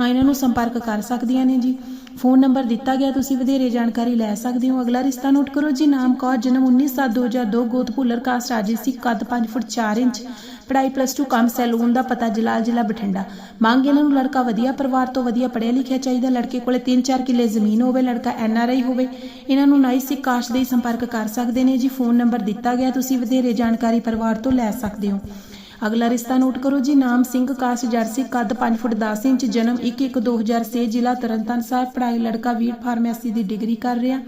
ਹਾਂ, ਇਹਨਾਂ ਨੂੰ ਸੰਪਰਕ ਕਰ ਸਕਦੀਆਂ ਨੇ ਜੀ। ਫੋਨ ਨੰਬਰ ਦਿੱਤਾ ਗਿਆ, ਤੁਸੀਂ ਵਧੇਰੇ ਜਾਣਕਾਰੀ ਲੈ ਸਕਦੇ ਹੋ। ਅਗਲਾ ਰਿਸ਼ਤਾ ਨੋਟ ਕਰੋ, ਜੀ ਨਾਮ ਕੌਰ, ਜਨਮ 19/7/2002 ਗੋਤ ਭੁੱਲਰ ਕਾਸਟ ਆਜੀਸੀ ਕੱਦ 5 ਫੁੱਟ 4 ਇੰਚ, ਪੜ੍ਹਾਈ ਪਲੱਸ 2 ਕੰਮ, ਸੈਲੂਨ ਦਾ ਪਤਾ, ਜਲਾਲ ਜ਼ਿਲ੍ਹਾ ਬਠਿੰਡਾ। ਮੰਗ ਇਹਨਾਂ ਨੂੰ ਲੜਕਾ ਵਧੀਆ ਪਰਿਵਾਰ ਤੋਂ ਵਧੀਆ ਪੜ੍ਹਿਆ ਲਿਖਿਆ ਚਾਹੀਦਾ, ਲੜਕੇ ਕੋਲੇ 3-4 ਕਿੱਲੇ ਜ਼ਮੀਨ ਹੋਵੇ, ਲੜਕਾ ਐਨ ਆਰ ਆਈ ਹੋਵੇ, ਇਹਨਾਂ ਨੂੰ ਨਾਈ ਸਿੱਖ ਕਾਸ਼ ਦੇ ਸੰਪਰਕ ਕਰ ਸਕਦੇ ਨੇ। ਜੀ, ਫੋਨ ਨੰਬਰ ਦਿੱਤਾ ਗਿਆ, ਤੁਸੀਂ ਵਧੇਰੇ ਜਾਣਕਾਰੀ ਪਰਿਵਾਰ ਤੋਂ ਲੈ ਸਕਦੇ ਹੋ। ਅਗਲਾ ਰਿਸ਼ਤਾ ਨੋਟ ਕਰੋ ਜੀ, ਨਾਮ ਸਿੰਘ, ਕਾਸ ਜਰਸੀ, ਕੱਦ 5 ਫੁੱਟ 10 ਇੰਚ, ਜਨਮ 1/1/2006 ਜ਼ਿਲ੍ਹਾ ਤਰਨਤਾਰਨ ਸਾਹਿਬ, ਪੜ੍ਹਾਈ ਲੜਕਾ ਵੀਰ ਫਾਰਮੇਸੀ ਦੀ ਡਿਗਰੀ ਕਰ ਰਿਹਾ।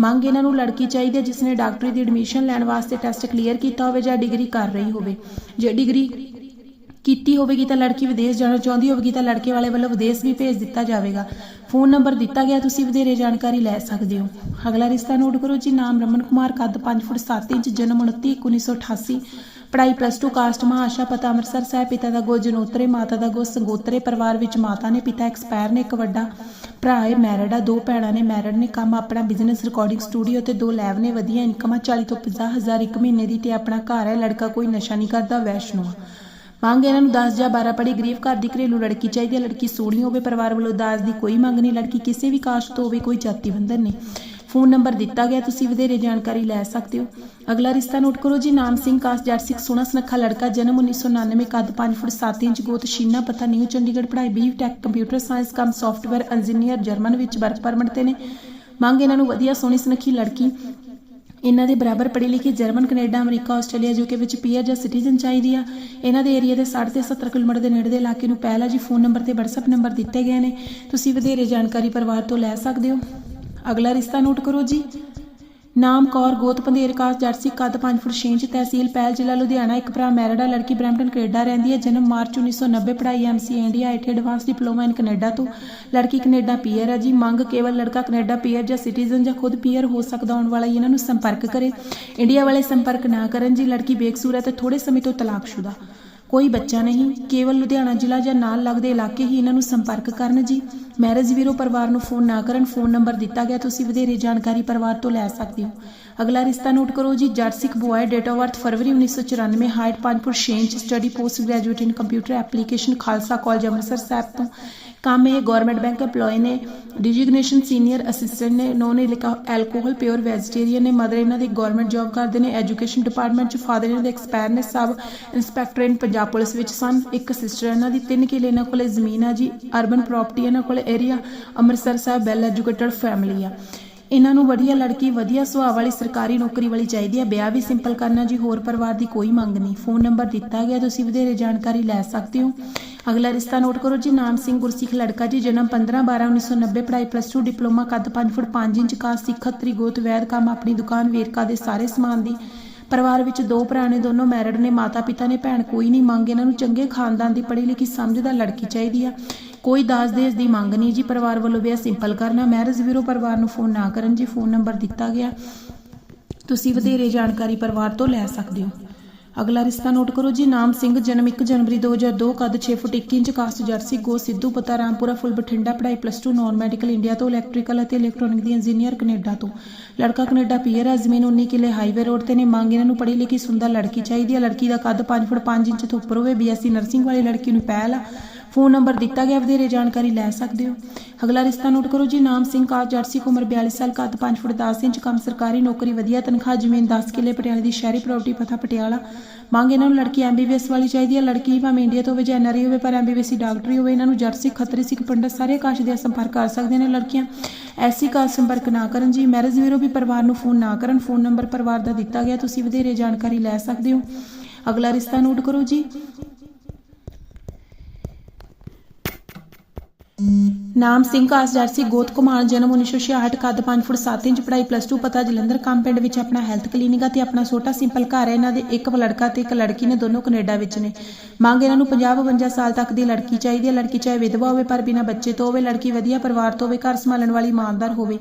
ਮੰਗ ਇਹਨਾਂ ਨੂੰ ਲੜਕੀ ਚਾਹੀਦੀ ਹੈ ਜਿਸ ਨੇ ਡਾਕਟਰੀ ਦੀ ਐਡਮਿਸ਼ਨ ਲੈਣ ਵਾਸਤੇ ਟੈਸਟ ਕਲੀਅਰ ਕੀਤਾ ਹੋਵੇ ਜਾਂ ਡਿਗਰੀ ਕਰ ਰਹੀ ਹੋਵੇ। ਜੇ ਡਿਗਰੀ ਕੀਤੀ ਹੋਵੇਗੀ ਤਾਂ ਲੜਕੀ ਵਿਦੇਸ਼ ਜਾਣਾ ਚਾਹੁੰਦੀ ਹੋਵੇਗੀ ਤਾਂ ਲੜਕੇ ਵਾਲੇ ਵੱਲੋਂ ਵਿਦੇਸ਼ ਵੀ ਭੇਜ ਦਿੱਤਾ ਜਾਵੇਗਾ। ਫੋਨ ਨੰਬਰ ਦਿੱਤਾ ਗਿਆ, ਤੁਸੀਂ ਵਧੇਰੇ ਜਾਣਕਾਰੀ ਲੈ ਸਕਦੇ ਹੋ। ਅਗਲਾ ਰਿਸ਼ਤਾ ਨੋਟ ਕਰੋ ਜੀ, ਨਾਮ ਰਮਨ ਕੁਮਾਰ, ਕੱਦ 5 ਫੁੱਟ 7 ਇੰਚ, ਜਨਮ 29 1988 ਪੜ੍ਹਾਈ ਪਲੱਸ 2 ਕਾਸਟ ਮਹਾਸ਼ਾ ਪਤਾ ਅੰਮ੍ਰਿਤਸਰ ਸਾਹਿਬ, ਪਿਤਾ ਦਾ ਗੋ ਜਨੋਤਰੇ, ਮਾਤਾ ਦਾ ਗੋ ਸੰਗੋਤਰੇ ਪਰਿਵਾਰ ਵਿੱਚ ਮਾਤਾ ਨੇ, ਪਿਤਾ ਐਕਸਪਾਇਰ ਨੇ, ਇੱਕ ਵੱਡਾ ਭਰਾ ਹੈ ਮੈਰਿਡ ਆ, ਦੋ ਭੈਣਾਂ ਨੇ ਮੈਰਿਡ ਨੇ, ਕੰਮ ਆਪਣਾ ਬਿਜ਼ਨਸ ਰਿਕਾਰਡਿੰਗ ਸਟੂਡੀਓ ਤੇ ਦੋ ਲੈਬ ਨੇ, ਵਧੀਆ ਇਨਕਮ ਆ 40 ਤੋਂ 50 ਹਜ਼ਾਰ ਇੱਕ ਮਹੀਨੇ ਦੀ ਤੇ ਆਪਣਾ ਘਰ ਹੈ, ਲੜਕਾ ਕੋਈ ਨਸ਼ਾ ਨਹੀਂ ਕਰਦਾ, ਵੈਸ਼ਨੂ ਆ। ਮੰਗ ਇਹਨਾਂ ਨੂੰ 10 ਜਾਂ 12 ਪੜ੍ਹੀ ਗਰੀਬ ਘਰ ਦੀ ਘਰੇਲੂ ਲੜਕੀ ਚਾਹੀਦੀ ਹੈ, ਲੜਕੀ ਸੋਹਣੀ ਹੋਵੇ, ਪਰਿਵਾਰ ਵੱਲੋਂ ਦਾਜ ਦੀ ਕੋਈ ਮੰਗ ਨਹੀਂ, ਲੜਕੀ ਕਿਸੇ ਵੀ ਕਾਸਟ ਤੋਂ ਹੋਵੇ, ਕੋਈ ਜਾਤੀ ਬੰਧਨ ਨਹੀਂ। ਫੋਨ ਨੰਬਰ ਦਿੱਤਾ ਗਿਆ, ਤੁਸੀਂ ਵਧੇਰੇ ਜਾਣਕਾਰੀ ਲੈ ਸਕਦੇ ਹੋ। ਅਗਲਾ ਰਿਸ਼ਤਾ ਨੋਟ ਕਰੋ ਜੀ, ਨਾਮ ਸਿੰਘ ਕਾਸ ਜੱਟ ਸਿੱਖ ਸੋਹਣਾ ਸੁਨੱਖਾ ਲੜਕਾ, ਜਨਮ 1999 ਕੱਦ 5 ਫੁੱਟ 7 ਇੰਚ, ਗੋਤ ਸ਼ੀਨਾ ਪਤਾ ਨਿਊ ਚੰਡੀਗੜ੍ਹ ਪੜ੍ਹਾਈ B tech computer science cum software engineer German ਵਿੱਚ ਵਰਕ ਪਰਮਿਟ ਤੇ ਨੇ। ਮੰਗ ਇਹਨਾਂ ਨੂੰ ਵਧੀਆ ਸੋਹਣੀ ਸੁਨੱਖੀ ਲੜਕੀ। ਇਹਨਾਂ ਦੇ ਬਰਾਬਰ ਪੜ੍ਹੇ ਲਿਖੇ German, Canada, America, Australia UK ਵਿੱਚ ਪੀਆਰ ਜਾਂ ਸਿਟੀਜ਼ਨ ਚਾਹੀਦੀ ਆ। ਇਹਨਾਂ ਦੇ ਏਰੀਆ ਦੇ 60 ਤੇ 70 ਕਿਲੋਮੀਟਰ ਦੇ ਨੇੜੇ ਦੇ ਇਲਾਕੇ ਨੂੰ ਪਹਿਲਾ ਜੀ ਫੋਨ ਨੰਬਰ ਤੇ WhatsApp ਨੰਬਰ ਦਿੱਤੇ ਗਏ ਨੇ। ਤੁਸੀਂ ਵਧੇਰੇ ਜਾਣਕਾਰੀ ਪਰਿਵਾਰ ਤੋਂ ਲੈ ਸਕਦੇ ਹੋ। ਅਗਲਾ ਰਿਸ਼ਤਾ ਨੋਟ ਕਰੋ ਜੀ। ਨਾਮ ਕੌਰ ਗੋਤ ਪੰਧੇਰ ਕਾਸ ਜਰਸੀ ਕੱਦ 5 ਫੁੱਟ 6 ਇੰਚ ਤਹਿਸੀਲ ਪਹਿਲ ਜ਼ਿਲ੍ਹਾ ਲੁਧਿਆਣਾ। ਇੱਕ ਭਰਾ ਮੈਰਿਡਾ, ਲੜਕੀ ਬ੍ਰੈਂਪਟਨ, ਕੈਨੇਡਾ ਰਹਿੰਦੀ ਹੈ। ਜਨਮ ਮਾਰਚ 1990 ਪੜ੍ਹਾਈ ਐਮਸੀ ਇੰਡੀਆ, ਇੱਥੇ ਐਡਵਾਂਸ ਡਿਪਲੋਮਾ ਇਨ ਕੈਨੇਡਾ ਤੋਂ। ਲੜਕੀ ਕੈਨੇਡਾ ਪੀਅਰ ਹੈ ਜੀ। ਮੰਗ ਕੇਵਲ ਲੜਕਾ ਕੈਨੇਡਾ ਪੀਅਰ ਜਾਂ ਸਿਟੀਜ਼ਨ ਜਾਂ ਖੁਦ ਪੀਅਰ ਹੋ ਸਕਦਾ, ਆਉਣ ਵਾਲਾ ਇਹਨਾਂ ਨੂੰ ਸੰਪਰਕ ਕਰੇ। ਇੰਡੀਆ ਵਾਲੇ ਸੰਪਰਕ ਨਾ ਕਰਨ ਜੀ। ਲੜਕੀ ਬੇਕਸੂਰ ਹੈ ਤੇ ਥੋੜੇ ਸਮੇਂ ਤੋਂ ਤਲਾਕਸ਼ੁਦਾ। ਕੋਈ ਬੱਚਾ ਨਹੀਂ, ਕੇਵਲ ਲੁਧਿਆਣਾ ਜ਼ਿਲ੍ਹਾ ਜਾਂ ਨਾਲ ਲੱਗਦੇ ਇਲਾਕੇ ਹੀ ਇਹਨਾਂ ਨੂੰ ਸੰਪਰਕ ਕਰਨ ਜੀ। ਮੈਰਿਜ ਵੀਰੋ ਪਰਿਵਾਰ ਨੂੰ ਫੋਨ ਨਾ ਕਰਨ ਫੋਨ ਨੰਬਰ ਦਿੱਤਾ ਗਿਆ, ਤੁਸੀਂ ਵਧੇਰੇ ਜਾਣਕਾਰੀ ਪਰਿਵਾਰ ਤੋਂ ਲੈ ਸਕਦੇ ਹੋ। ਅਗਲਾ ਰਿਸ਼ਤਾ ਨੋਟ ਕਰੋ ਜੀ, Jatt Sikh boy date of birth February 1994 height 5 foot 6 inch study post graduate in computer application Khalsa college Amritsar Sahib ਤੋਂ। ਕੰਮ ਇਹ ਗਵਰਨਮੈਂਟ ਬੈਂਕ EMPLOYE ਨੇ ਡਿਜਿਗਨੇਸ਼ਨ ਸੀਨੀਅਰ ਅਸਿਸਟੈਂਟ ਨੇ ਨੋਨ ਲਿਖਾ ਐਲਕੋਹਲ ਪਿਓਰ ਵੈਜੀਟੇਰੀਅਨ ਨੇ mother ਇਹਨਾਂ ਦੀ government job ਕਰਦੇ ਨੇ ਐਜੂਕੇਸ਼ਨ ਡਿਪਾਰਟਮੈਂਟ ਚ ਫਾਦਰ ਇਹਨਾਂ ਦੇ ਐਕਸਪਾਇਰ ਨੇ ਸਭ ਇੰਸਪੈਕਟਰ ਇਨ ਪੰਜਾਬ ਪੁਲਿਸ ਵਿੱਚ ਸਨ, ਇੱਕ ਸਿਸਟਰ ਇਹਨਾਂ ਦੀ, ਤਿੰਨ ਕਿੱਲੇ ਇਹਨਾਂ ਕੋਲੇ ਜ਼ਮੀਨ ਆ ਜੀ ਅਰਬਨ ਪ੍ਰਾਪਰਟੀ ਇਹਨਾਂ ਕੋਲੇ area Amritsar Sahib well educated family ਆ। ਇਹਨਾਂ ਨੂੰ ਵਧੀਆ ਲੜਕੀ, ਵਧੀਆ ਸੁਭਾਅ ਵਾਲੀ ਸਰਕਾਰੀ ਨੌਕਰੀ ਵਾਲੀ ਚਾਹੀਦੀ ਹੈ। ਵਿਆਹ ਵੀ ਸਿੰਪਲ ਕਰਨਾ ਜੀ, ਹੋਰ ਪਰਿਵਾਰ ਦੀ ਕੋਈ ਮੰਗ ਨਹੀਂ। ਫੋਨ ਨੰਬਰ ਦਿੱਤਾ ਗਿਆ, ਤੁਸੀਂ ਵਧੇਰੇ ਜਾਣਕਾਰੀ ਲੈ ਸਕਦੇ ਹੋ। ਅਗਲਾ ਰਿਸ਼ਤਾ ਨੋਟ ਕਰੋ ਜੀ, ਨਾਮ ਸਿੰਘ ਗੁਰਸਿੱਖ ਲੜਕਾ ਜੀ, ਜਨਮ 15 12 1990 ਪੜ੍ਹਾਈ ਪਲੱਸ 2 ਡਿਪਲੋਮਾ ਕੱਦ 5 ਫੁੱਟ 5 ਇੰਚ ਕਾ ਸਿੱਖ ਤ੍ਰਿਗੋਤ ਵੈਦ, ਕੰਮ, ਆਪਣੀ ਦੁਕਾਨ, ਵੇਰਕਾ ਦੇ ਸਾਰੇ ਸਮਾਨ ਦੀ। ਪਰਿਵਾਰ ਵਿੱਚ ਦੋ ਭਰਾ ਨੇ, ਦੋਨੋਂ ਮੈਰਿਡ ਨੇ ਮਾਤਾ ਪਿਤਾ ਨੇ, ਭੈਣ ਕੋਈ ਨਹੀਂ। ਮੰਗ ਇਹਨਾਂ ਨੂੰ ਚੰਗੇ ਖਾਨਦਾਨ ਦੀ ਪੜ੍ਹੀ ਲਿਖੀ ਸਮਝਦਾ ਲੜਕੀ ਚਾਹੀਦੀ ਆ। ਕੋਈ ਦਾਜ ਦੇਜ ਦੀ ਮੰਗ ਨਹੀਂ ਜੀ ਪਰਿਵਾਰ ਵੱਲੋਂ ਵਿਆਹ ਸਿੰਪਲ ਕਰਨਾ। ਮੈਰਿਜ ਵੀਰੋ ਪਰਿਵਾਰ ਨੂੰ ਫੋਨ ਨਾ ਕਰਨ ਜੀ ਫੋਨ ਨੰਬਰ ਦਿੱਤਾ ਗਿਆ। ਤੁਸੀਂ ਵਧੇਰੇ ਜਾਣਕਾਰੀ ਪਰਿਵਾਰ ਤੋਂ ਲੈ ਸਕਦੇ ਹੋ। ਅਗਲਾ ਰਿਸ਼ਤਾ ਨੋਟ ਕਰੋ ਜੀ, ਨਾਮ ਸਿੰਘ, ਜਨਮ 1 ਜਨਵਰੀ 2002 ਕੱਦ 6 ਫੁੱਟ 1 ਇੰਚ, ਕਾਸਟ ਜਰਸੀ, ਗੋ ਸਿੱਧੂ, ਪਤਾ ਰਾਮਪੁਰਾ, ਫੁੱਲ ਬਠਿੰਡਾ, ਪੜ੍ਹਾਈ ਪਲੱਸ 2 ਨਾਨ ਮੈਡੀਕਲ ਇੰਡੀਆ ਤੋਂ ਇਲੈਕਟ੍ਰੀਕਲ ਅਤੇ ਇਲੈਕਟ੍ਰੋਨਿਕ ਦੀ ਇੰਜੀਨੀਅਰ ਕੈਨੇਡਾ ਤੋਂ। ਲੜਕਾ ਕੈਨੇਡਾ ਪੀਅਰ ਹੈ, ਜ਼ਮੀਨ 19 ਕਿੱਲੇ ਹਾਈਵੇ ਰੋਡ ਤੇ ਨੇ। ਮੰਗ ਇਹਨਾਂ ਨੂੰ ਪੜ੍ਹੀ ਲਿਖੀ ਸੁੰਦਰ ਲੜਕੀ ਚਾਹੀਦੀ ਹੈ। ਲੜਕੀ ਦਾ ਕੱਦ 5 ਫੁੱਟ 5 ਇੰਚ ਤੋਂ ਉੱਪਰ ਹੋਵੇ। ਬੀਐਸਸੀ ਨਰਸਿੰਗ ਵਾਲੀ ਲੜਕੀ ਨੂੰ ਪਹਿਲ ਆ। ਫੋਨ ਨੰਬਰ ਦਿੱਤਾ ਗਿਆ, ਵਧੇਰੇ ਜਾਣਕਾਰੀ ਲੈ ਸਕਦੇ ਹੋ। ਅਗਲਾ ਰਿਸ਼ਤਾ ਨੋਟ ਕਰੋ ਜੀ, ਨਾਮ ਸਿੰਘ ਕਾ ਜਰਸੀ ਉਮਰ 42 ਸਾਲ ਕੱਦ 5 ਫੁੱਟ 10 ਇੰਚ, ਕੰਮ ਸਰਕਾਰੀ, ਨੌਕਰੀ ਵਧੀਆ, ਤਨਖਾਹ ਜ਼ਮੀਨ 10 ਕਿੱਲੇ, ਪਟਿਆਲੇ ਦੀ ਸ਼ਹਿਰੀ ਪ੍ਰਾਪਰਟੀ ਪਤਾ ਪਟਿਆਲਾ। ਮੰਗ ਇਹਨਾਂ ਨੂੰ ਲੜਕੀ ਐਮਬੀਬੀਐਸ ਵਾਲੀ ਚਾਹੀਦੀ ਹੈ, ਲੜਕੀ ਭਾਵੇਂ ਇੰਡੀਆ ਤੋਂ ਹੋਵੇ ਜਾਂ ਐਨਆਰਆਈ ਹੋਵੇ, ਪਰ ਐਮਬੀਬੀਐਸ ਡਾਕਟਰੀ ਹੋਵੇ, ਇਹਨਾਂ ਨੂੰ ਜਰਸੀ, ਖੱਤਰੀ, ਸਿੱਖ ਪੰਡਤ ਸਾਰੇ ਆਕਾਸ਼ ਦੇ ਸੰਪਰਕ ਕਰ ਸਕਦੇ ਨੇ ਲੜਕੀਆਂ। ਐਸੀ ਕਾ ਸੰਪਰਕ ਨਾ ਕਰਨ ਜੀ ਮੈਰਿਜ ਵੀਰੋ ਵੀ ਪਰਿਵਾਰ ਨੂੰ ਫੋਨ ਨਾ ਕਰਨ, ਫੋਨ ਨੰਬਰ ਪਰਿਵਾਰ ਦਾ ਦਿੱਤਾ ਗਿਆ, ਤੁਸੀਂ ਵਧੇਰੇ ਜਾਣਕਾਰੀ ਲੈ ਸਕਦੇ ਹੋ। ਅਗਲਾ ਰਿਸ਼ਤਾ ਨੋਟ ਕਰੋ ਜੀ ਨਾਮ ਸਿੰਘ ਕਾਸ ਜਰਸੀ ਗੋਤ ਕੁਮਾਰ, ਜਨਮ 1966 ਕੱਦ 5 ਫੁੱਟ 7 ਇੰਚ, ਪੜ੍ਹਾਈ ਪਲੱਸ 2 ਪਤਾ ਜਲੰਧਰ, ਕੰਮ ਵਿੱਚ ਆਪਣਾ ਹੈਲਥ ਕਲੀਨਿਕ ਤੇ ਆਪਣਾ ਛੋਟਾ ਸਿੰਪਲ ਘਰ ਹੈ। ਇਹਨਾਂ ਦੇ ਇੱਕ ਲੜਕਾ ਤੇ ਇੱਕ ਲੜਕੀ ਨੇ, ਦੋਨੋਂ ਕੈਨੇਡਾ ਵਿੱਚ ਨੇ। ਮੰਗ ਇਹਨਾਂ ਨੂੰ 50 52 ਸਾਲ ਤੱਕ ਦੀ ਲੜਕੀ ਚਾਹੀਦੀ ਹੈ। ਲੜਕੀ ਚਾਹੇ ਵਿਧਵਾ ਹੋਵੇ, ਪਰ ਬਿਨਾਂ ਬੱਚੇ ਤੋਂ ਹੋਵੇ, ਲੜਕੀ ਵਧੀਆ ਪਰਿਵਾਰ ਤੋਂ ਹੋਵੇ, ਘਰ ਸੰਭਾਲਣ ਵਾਲੀ ਇਮਾਨਦਾਰ ਹੋਵੇ,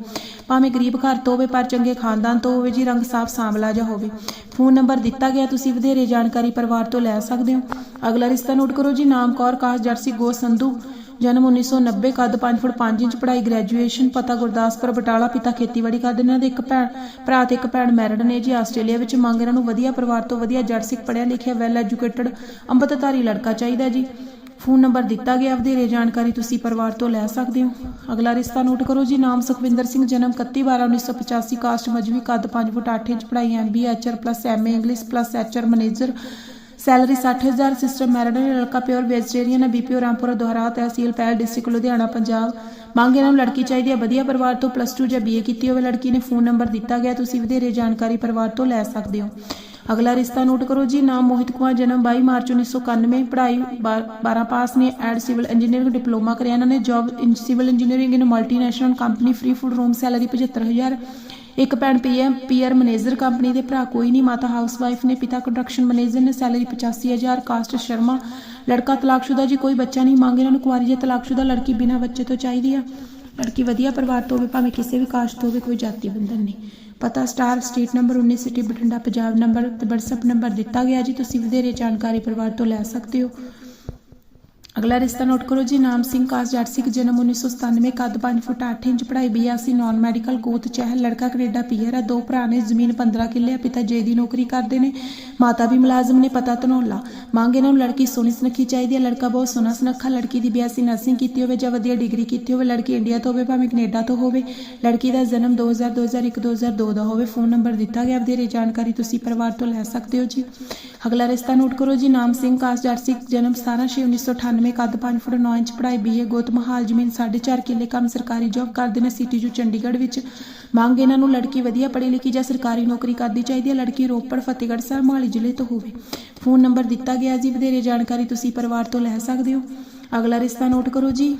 ਭਾਵੇਂ ਗਰੀਬ ਘਰ ਤੋਂ ਹੋਵੇ, ਪਰ ਚੰਗੇ ਖਾਨਦਾਨ ਤੋਂ ਹੋਵੇ, ਜੀ ਰੰਗ ਸਾਫ਼ ਸਾਂਵਲਾ ਜਿਹਾ ਹੋਵੇ। ਫੋਨ ਨੰਬਰ ਦਿੱਤਾ ਗਿਆ, ਤੁਸੀਂ ਵਧੇਰੇ ਜਾਣਕਾਰੀ ਪਰਿਵਾਰ ਤੋਂ ਲੈ ਸਕਦੇ ਹੋ। ਅਗਲਾ ਰਿਸ਼ਤਾ ਨੋਟ ਕਰੋ ਜੀ, ਨਾਮ ਕੌਰ ਕਾਸ ਜਰਸੀ ਗੋ ਸੰਧੂ। ਜਨਮ 1990 ਕੱਦ 5 ਫੁੱਟ 5 ਇੰਚ ਪੜ੍ਹਾਈ ਗ੍ਰੈਜੂਏਸ਼ਨ ਪਤਾ ਗੁਰਦਾਸਪੁਰ ਬਟਾਲਾ ਪਿਤਾ ਖੇਤੀਬਾੜੀ ਕਰਦੇ ਇਹਨਾਂ ਦੇ ਇੱਕ ਭੈਣ, ਭਰਾ ਤੇ ਇੱਕ ਭੈਣ ਮੈਰਿਡ ਨੇ ਜੀ ਆਸਟ੍ਰੇਲੀਆ ਵਿੱਚ ਮੰਗ ਇਹਨਾਂ ਨੂੰ ਵਧੀਆ ਪਰਿਵਾਰ ਤੋਂ ਵਧੀਆ ਜੜ ਸਿੱਖ ਪੜ੍ਹਿਆ ਲਿਖਿਆ ਵੈਲ ਐਜੂਕੇਟਡ ਅੰਮ੍ਰਿਤਧਾਰੀ ਲੜਕਾ ਚਾਹੀਦਾ ਜੀ। ਫੋਨ ਨੰਬਰ ਦਿੱਤਾ ਗਿਆ ਵਧੇਰੇ ਜਾਣਕਾਰੀ ਤੁਸੀਂ ਪਰਿਵਾਰ ਤੋਂ ਲੈ ਸਕਦੇ ਹੋ। ਅਗਲਾ ਰਿਸ਼ਤਾ ਨੋਟ ਕਰੋ ਜੀ, ਨਾਮ ਸੁਖਵਿੰਦਰ ਸਿੰਘ, ਜਨਮ 31 12 1985 ਕਾਸਟ ਮਜਵੀ, ਕੱਦ 5 ਫੁੱਟ 8 ਇੰਚ ਪੜ੍ਹਾਈ MB HR plus MA English plus HR manager salary 60000 sister married ਨੇ ਲੜਕਾ ਪਿਓਰ ਵੈਜੀਟੇਰੀਅਨ ਹੈ ਬੀਪੀਓ ਰਾਮਪੁਰਾ ਦੁਹਰਾ ਤਹਿਸੀਲ ਪਹਿਲ ਡਿਸਟ੍ਰਿਕਟ ਲੁਧਿਆਣਾ, ਪੰਜਾਬ। ਮੰਗ ਇਹਨਾਂ ਨੂੰ ਲੜਕੀ ਚਾਹੀਦੀ ਹੈ, ਵਧੀਆ ਪਰਿਵਾਰ ਤੋਂ ਪਲੱਸ 2 ਜਾਂ ਬੀਏ ਕੀਤੀ ਹੋਵੇ। ਲੜਕੀ ਨੇ ਫੋਨ ਨੰਬਰ ਦਿੱਤਾ ਗਿਆ, ਤੁਸੀਂ ਵਧੇਰੇ ਜਾਣਕਾਰੀ ਪਰਿਵਾਰ ਤੋਂ ਲੈ ਸਕਦੇ ਹੋ। ਅਗਲਾ ਰਿਸ਼ਤਾ ਨੋਟ ਕਰੋ ਜੀ, ਨਾਮ ਮੋਹਿਤ ਕੁਮਾਰ, ਜਨਮ 22 ਮਾਰਚ 1991 ਪੜ੍ਹਾਈ 12 ਪਾਸ ਨੇ, ਐਡ ਸਿਵਲ ਇੰਜੀਨੀਅਰਿੰਗ ਡਿਪਲੋਮਾ ਕਰਿਆ ਇਹਨਾਂ ਨੇ। Job in civil engineering in multinational company free food room salary 75000 ਇੱਕ ਭੈਣ ਪੀਐਮ ਪੀਆਰ ਮੈਨੇਜਰ ਕੰਪਨੀ ਦੇ ਭਰਾ, ਕੋਈ ਨਹੀਂ, ਮਾਤਾ ਹਾਊਸਵਾਈਫ ਨੇ, ਪਿਤਾ ਕੰਸਟਰਕਸ਼ਨ ਮੈਨੇਜਰ ਨੇ, ਸੈਲਰੀ 85000 ਕਾਸਟ ਸ਼ਰਮਾ, ਲੜਕਾ ਤਲਾਕਸ਼ੁਦਾ ਜੀ, ਕੋਈ ਬੱਚਾ ਨਹੀਂ, ਮੰਗ ਇਹਨਾਂ ਨੂੰ ਕੁਆਰੀ ਜਾਂ ਤਲਾਕਸ਼ੁਦਾ ਲੜਕੀ ਬਿਨਾਂ ਬੱਚੇ ਤੋਂ ਚਾਹੀਦੀ ਆ। ਲੜਕੀ ਵਧੀਆ ਪਰਿਵਾਰ ਤੋਂ ਹੋਵੇ, ਭਾਵੇਂ ਕਿਸੇ ਵੀ ਕਾਸਟ ਤੋਂ ਹੋਵੇ, ਕੋਈ ਜਾਤੀ ਬੰਧਨ ਨਹੀਂ। ਪਤਾ star street number 19 city Bathinda, Punjab number ਤੇ WhatsApp ਨੰਬਰ ਦਿੱਤਾ ਗਿਆ ਜੀ, ਤੁਸੀਂ ਵਧੇਰੇ ਜਾਣਕਾਰੀ ਪਰਿਵਾਰ ਤੋਂ ਲੈ ਸਕਦੇ ਹੋ। ਅਗਲਾ ਰਿਸ਼ਤਾ ਨੋਟ ਕਰੋ ਜੀ, ਨਾਮ ਸਿੰਘ ਕਾਸ ਜੱਟ ਸਿੱਖ ਜਨਮ 1997 ਕੱਦ 5 ਫੁੱਟ 8 ਇੰਚ, ਪੜ੍ਹਾਈ ਬੀਐਸਸੀ, ਨਾਨ ਮੈਡੀਕਲ ਕੋਤ ਚਹਿਲ, ਲੜਕਾ ਕੈਨੇਡਾ, ਪੀਅਰ ਆ ਦੋ ਭਰਾ ਨੇ ਜ਼ਮੀਨ 15 ਕਿੱਲੇ ਆ ਪਿਤਾ ਜੇ ਦੀ ਨੌਕਰੀ ਕਰਦੇ ਨੇ, ਮਾਤਾ ਵੀ ਮੁਲਾਜ਼ਮ ਨੇ, ਪਤਾ ਧਨੌਲਾ। ਮੰਗ ਇਹਨਾਂ ਨੂੰ ਲੜਕੀ ਸੋਹਣੀ ਸੁਨੱਖੀ ਚਾਹੀਦੀ ਹੈ, ਲੜਕਾ ਬਹੁਤ ਸੋਹਣਾ ਸੁਨੱਖਾ, ਲੜਕੀ ਦੀ ਬੀਐਸਸੀ ਨਰਸਿੰਗ ਕੀਤੀ ਹੋਵੇ ਜਾਂ ਵਧੀਆ ਡਿਗਰੀ ਕੀਤੀ ਹੋਵੇ, ਲੜਕੀ ਇੰਡੀਆ ਤੋਂ ਹੋਵੇ, ਭਾਵੇਂ ਕੈਨੇਡਾ ਤੋਂ ਹੋਵੇ, ਲੜਕੀ ਦਾ ਜਨਮ 2000 2001 2002 ਦਾ ਹੋਵੇ, ਫੋਨ ਨੰਬਰ ਦਿੱਤਾ ਗਿਆ, ਵਧੇਰੇ ਜਾਣਕਾਰੀ ਤੁਸੀਂ ਪਰਿਵਾਰ ਤੋਂ ਲੈ ਸਕਦੇ ਹੋ ਜੀ। ਅਗਲਾ ਰਿਸ਼ਤਾ ਨੋਟ ਕਰੋ ਜੀ, ਨਾਮ ਸਿੰਘ ਕਾਸ ਜੱਟ ਸਿੱਖ ਜਨਮ 17 ਛੇ 1998 ਕੱਦ 5 ਫੁੱਟ 9 ਇੰਚ ਪੜ੍ਹਾਈ ਬੀਏ ਗੋਤ ਮਹਾਲ, ਜ਼ਮੀਨ 4.5 ਕਿੱਲੇ, ਕੰਮ ਸਰਕਾਰੀ ਜੌਬ ਕਰਦੇ ਨੇ ਸਿਟੀ ਜੂ ਚੰਡੀਗੜ੍ਹ ਵਿੱਚ। ਮੰਗ ਇਹਨਾਂ ਨੂੰ ਲੜਕੀ ਵਧੀਆ ਪੜ੍ਹੀ ਲਿਖੀ ਜਾਂ ਸਰਕਾਰੀ ਨੌਕਰੀ ਕਰਦੀ ਚਾਹੀਦੀ ਹੈ। ਲੜਕੀ ਰੋਪੜ, ਫਤਿਹਗੜ੍ਹ ਸਾਹਿਬ, ਮੋਹਾਲੀ ਜ਼ਿਲ੍ਹੇ ਤੋਂ ਹੋਵੇ। ਫੋਨ ਨੰਬਰ ਦਿੱਤਾ ਗਿਆ ਜੀ। ਵਧੇਰੇ ਜਾਣਕਾਰੀ ਤੁਸੀਂ ਪਰਿਵਾਰ ਤੋਂ ਲੈ ਸਕਦੇ ਹੋ। ਅਗਲਾ ਰਿਸ਼ਤਾ ਨੋਟ ਕਰੋ ਜੀ।